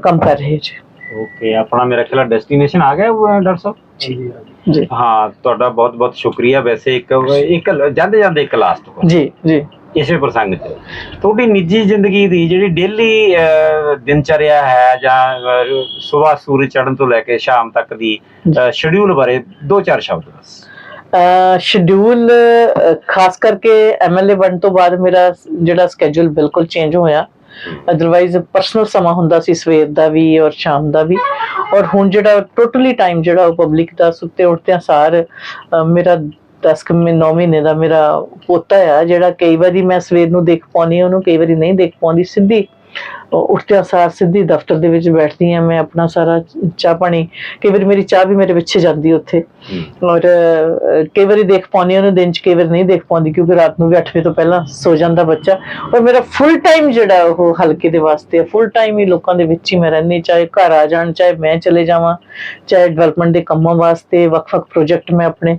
ਕੰਮ ਕਰ ਰਹੇ ਜੀ। ਓਕੇ ਆਪਣਾ ਮੇਰਾ ਖਿਆਲ ਡੈਸਟੀਨੇਸ਼ਨ ਆ ਗਿਆ ਡਾਕਟਰ ਸਾਹਿਬ? ਜੀ ਜੀ। ਹਾਂ ਤੁਹਾਡਾ ਬਹੁਤ ਬਹੁਤ ਸ਼ੁਕਰੀਆ। ਵੈਸੇ ਇੱਕ ਇੱਕ ਜਾਂਦੇ ਜਾਂਦੇ ਇੱਕ ਲਾਸਟ ਜੀ ਜੀ। ਇਸੇ ਪ੍ਰਸੰਗ 'ਚ ਤੁਹਾਡੀ ਨਿੱਜੀ ਜ਼ਿੰਦਗੀ ਦੀ ਜਿਹੜੀ ਡੇਲੀ ਦਿਨਚਰਿਆ ਹੈ ਜਾਂ ਸਵੇਰ ਸੂਰਜ ਚੜ੍ਹਨ ਤੋਂ ਲੈ ਕੇ ਸ਼ਾਮ ਤੱਕ ਦੀ ਸ਼ਡਿਊਲ ਬਾਰੇ ਦੋ ਚਾਰ ਸ਼ਬਦ ਬਸ ਸ਼ਡਿਊਲ ਖਾਸ ਕਰਕੇ ਐਮਐਲਏ ਬਣ ਤੋਂ ਬਾਅਦ ਮੇਰਾ ਜਿਹੜਾ ਸਕੇਜੂਲ ਬਿਲਕੁਲ ਚੇਂਜ ਹੋਇਆ। ਅਦਰਵਾਈਜ਼ ਪਰਸਨਲ ਸਮਾਂ ਹੁੰਦਾ ਸੀ ਸਵੇਰ ਦਾ ਵੀ ਔਰ ਸ਼ਾਮ ਦਾ ਵੀ। ਔਰ ਹੁਣ ਜਿਹੜਾ ਟੋਟਲੀ ਟਾਈਮ ਜਿਹੜਾ ਉਹ ਪਬਲਿਕ ਦਾ ਸੁੱਤੇ ਉੱਠਦਿਆਂ ਸਾਰ ਮੇਰਾ 10 ਕੁ ਮਹੀਨੇ 9 ਮਹੀਨੇ ਦਾ ਮੇਰਾ ਪੋਤਾ ਆ, ਜਿਹੜਾ ਕਈ ਵਾਰੀ ਮੈਂ ਸਵੇਰ ਨੂੰ ਦੇਖ ਪਾਉਣੀ ਉਹਨੂੰ ਕਈ ਵਾਰੀ ਨਹੀਂ ਦੇਖ ਪਾਉਂਦੀ, ਸਿੱਧੀ ਉੱਠਦਿਆਂ ਸਾਰ ਸਿੱਧੀ ਦਫ਼ਤਰ ਦੇ ਵਿੱਚ ਬੈਠਦੀ ਆ ਮੈਂ ਆਪਣਾ ਸਾਰਾ ਚਾਹ ਪਾਣੀ ਕਈ ਵਾਰੀ ਮੇਰੀ ਚਾਹ ਵੀ ਮੇਰੇ ਪਿੱਛੇ ਜਾਂਦੀ ਉੱਥੇ। ਔਰ ਕਈ ਵਾਰੀ ਦੇਖ ਪਾਉਂਦੀ ਉਹਨੂੰ ਦਿਨ ਚ ਕਈ ਵਾਰ ਨਹੀਂ ਦੇਖ ਪਾਉਂਦੀ ਕਿਉਂਕਿ ਰਾਤ ਨੂੰ ਵੀ 8 ਵਜੇ ਤੋਂ ਪਹਿਲਾਂ ਸੋ ਜਾਂਦਾ ਬੱਚਾ। ਔਰ ਮੇਰਾ ਫੁੱਲ ਟਾਈਮ ਜਿਹੜਾ ਉਹ ਹਲਕੇ ਦੇ ਵਾਸਤੇ ਫੁੱਲ ਟਾਈਮ ਹੀ ਲੋਕਾਂ ਦੇ ਵਿੱਚ ਹੀ ਮੈਂ ਰਹਿੰਦੀ ਚਾਹੇ ਘਰ ਆ ਜਾਣ ਚਾਹੇ ਮੈਂ ਚਲੇ ਜਾਵਾਂ ਚਾਹੇ ਡਿਵੈਲਪਮੈਂਟ ਦੇ ਕੰਮਾਂ ਵਾਸਤੇ ਵੱਖ-ਵੱਖ ਪ੍ਰੋਜੈਕਟ ਮੈਂ ਆਪਣੇ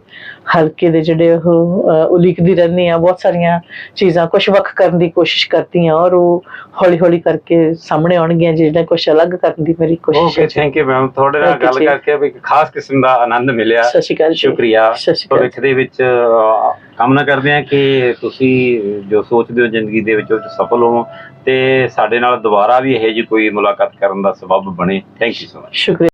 ਹਲਕੇ ਦੇ ਜਿਹੜੇ ਉਹ ਉਲੀਕਦੀ ਰਹਿੰਦੀ ਆ ਬਹੁਤ ਸਾਰੀਆਂ ਚੀਜ਼ਾਂ ਕੁਝ ਵੱਖ ਕਰਨ ਦੀ ਕੋਸ਼ਿਸ਼ ਕਰਦੀ ਆ ਔਰ ਉਹ ਹੌਲੀ-ਹੌਲੀ ਕਰਕੇ ਸਾਹਮਣੇ ਆਉਣਗੀਆਂ ਜਿਹੜਾ ਕੁਝ ਅਲੱਗ ਕਰਨ ਦੀ ਮੇਰੀ ਕੋਸ਼ਿਸ਼ ਓਕੇ ਹੈ। ਥੈਂਕ ਯੂ ਮੈਮ ਤੁਹਾਡੇ ਨਾਲ Okay, ਗੱਲ। ਕਰਕੇ ਵੀ ਇੱਕ ਖਾਸ ਕਿਸਮ ਦਾ ਆਨੰਦ ਮਿਲਿਆ। ਸਤਿ ਸ਼੍ਰੀ ਅਕਾਲ ਜੀ। ਸ਼ੁਕਰੀਆ। ਸਤਿ ਸ਼੍ਰੀ ਅਕਾਲ। ਭਵਿੱਖ ਦੇ ਵਿੱਚ ਅਹ, ਕਾਮਨਾ ਕਰਦੇ ਹਾਂ ਕਿ ਤੁਸੀਂ ਜੋ ਸੋਚਦੇ ਹੋ ਜ਼ਿੰਦਗੀ ਦੇ ਵਿੱਚ ਉਹ 'ਚ ਸਫਲ ਹੋ ਤੇ ਸਾਡੇ ਨਾਲ ਦੁਬਾਰਾ ਵੀ ਇਹੋ ਜਿਹੀ ਕੋਈ ਮੁਲਾਕਾਤ ਕਰਨ ਦਾ ਸਬਬ ਬਣੇ। ਥੈਂਕ ਯੂ ਸੋ ਮਚ ਸ਼ੁਕਰੀਆ।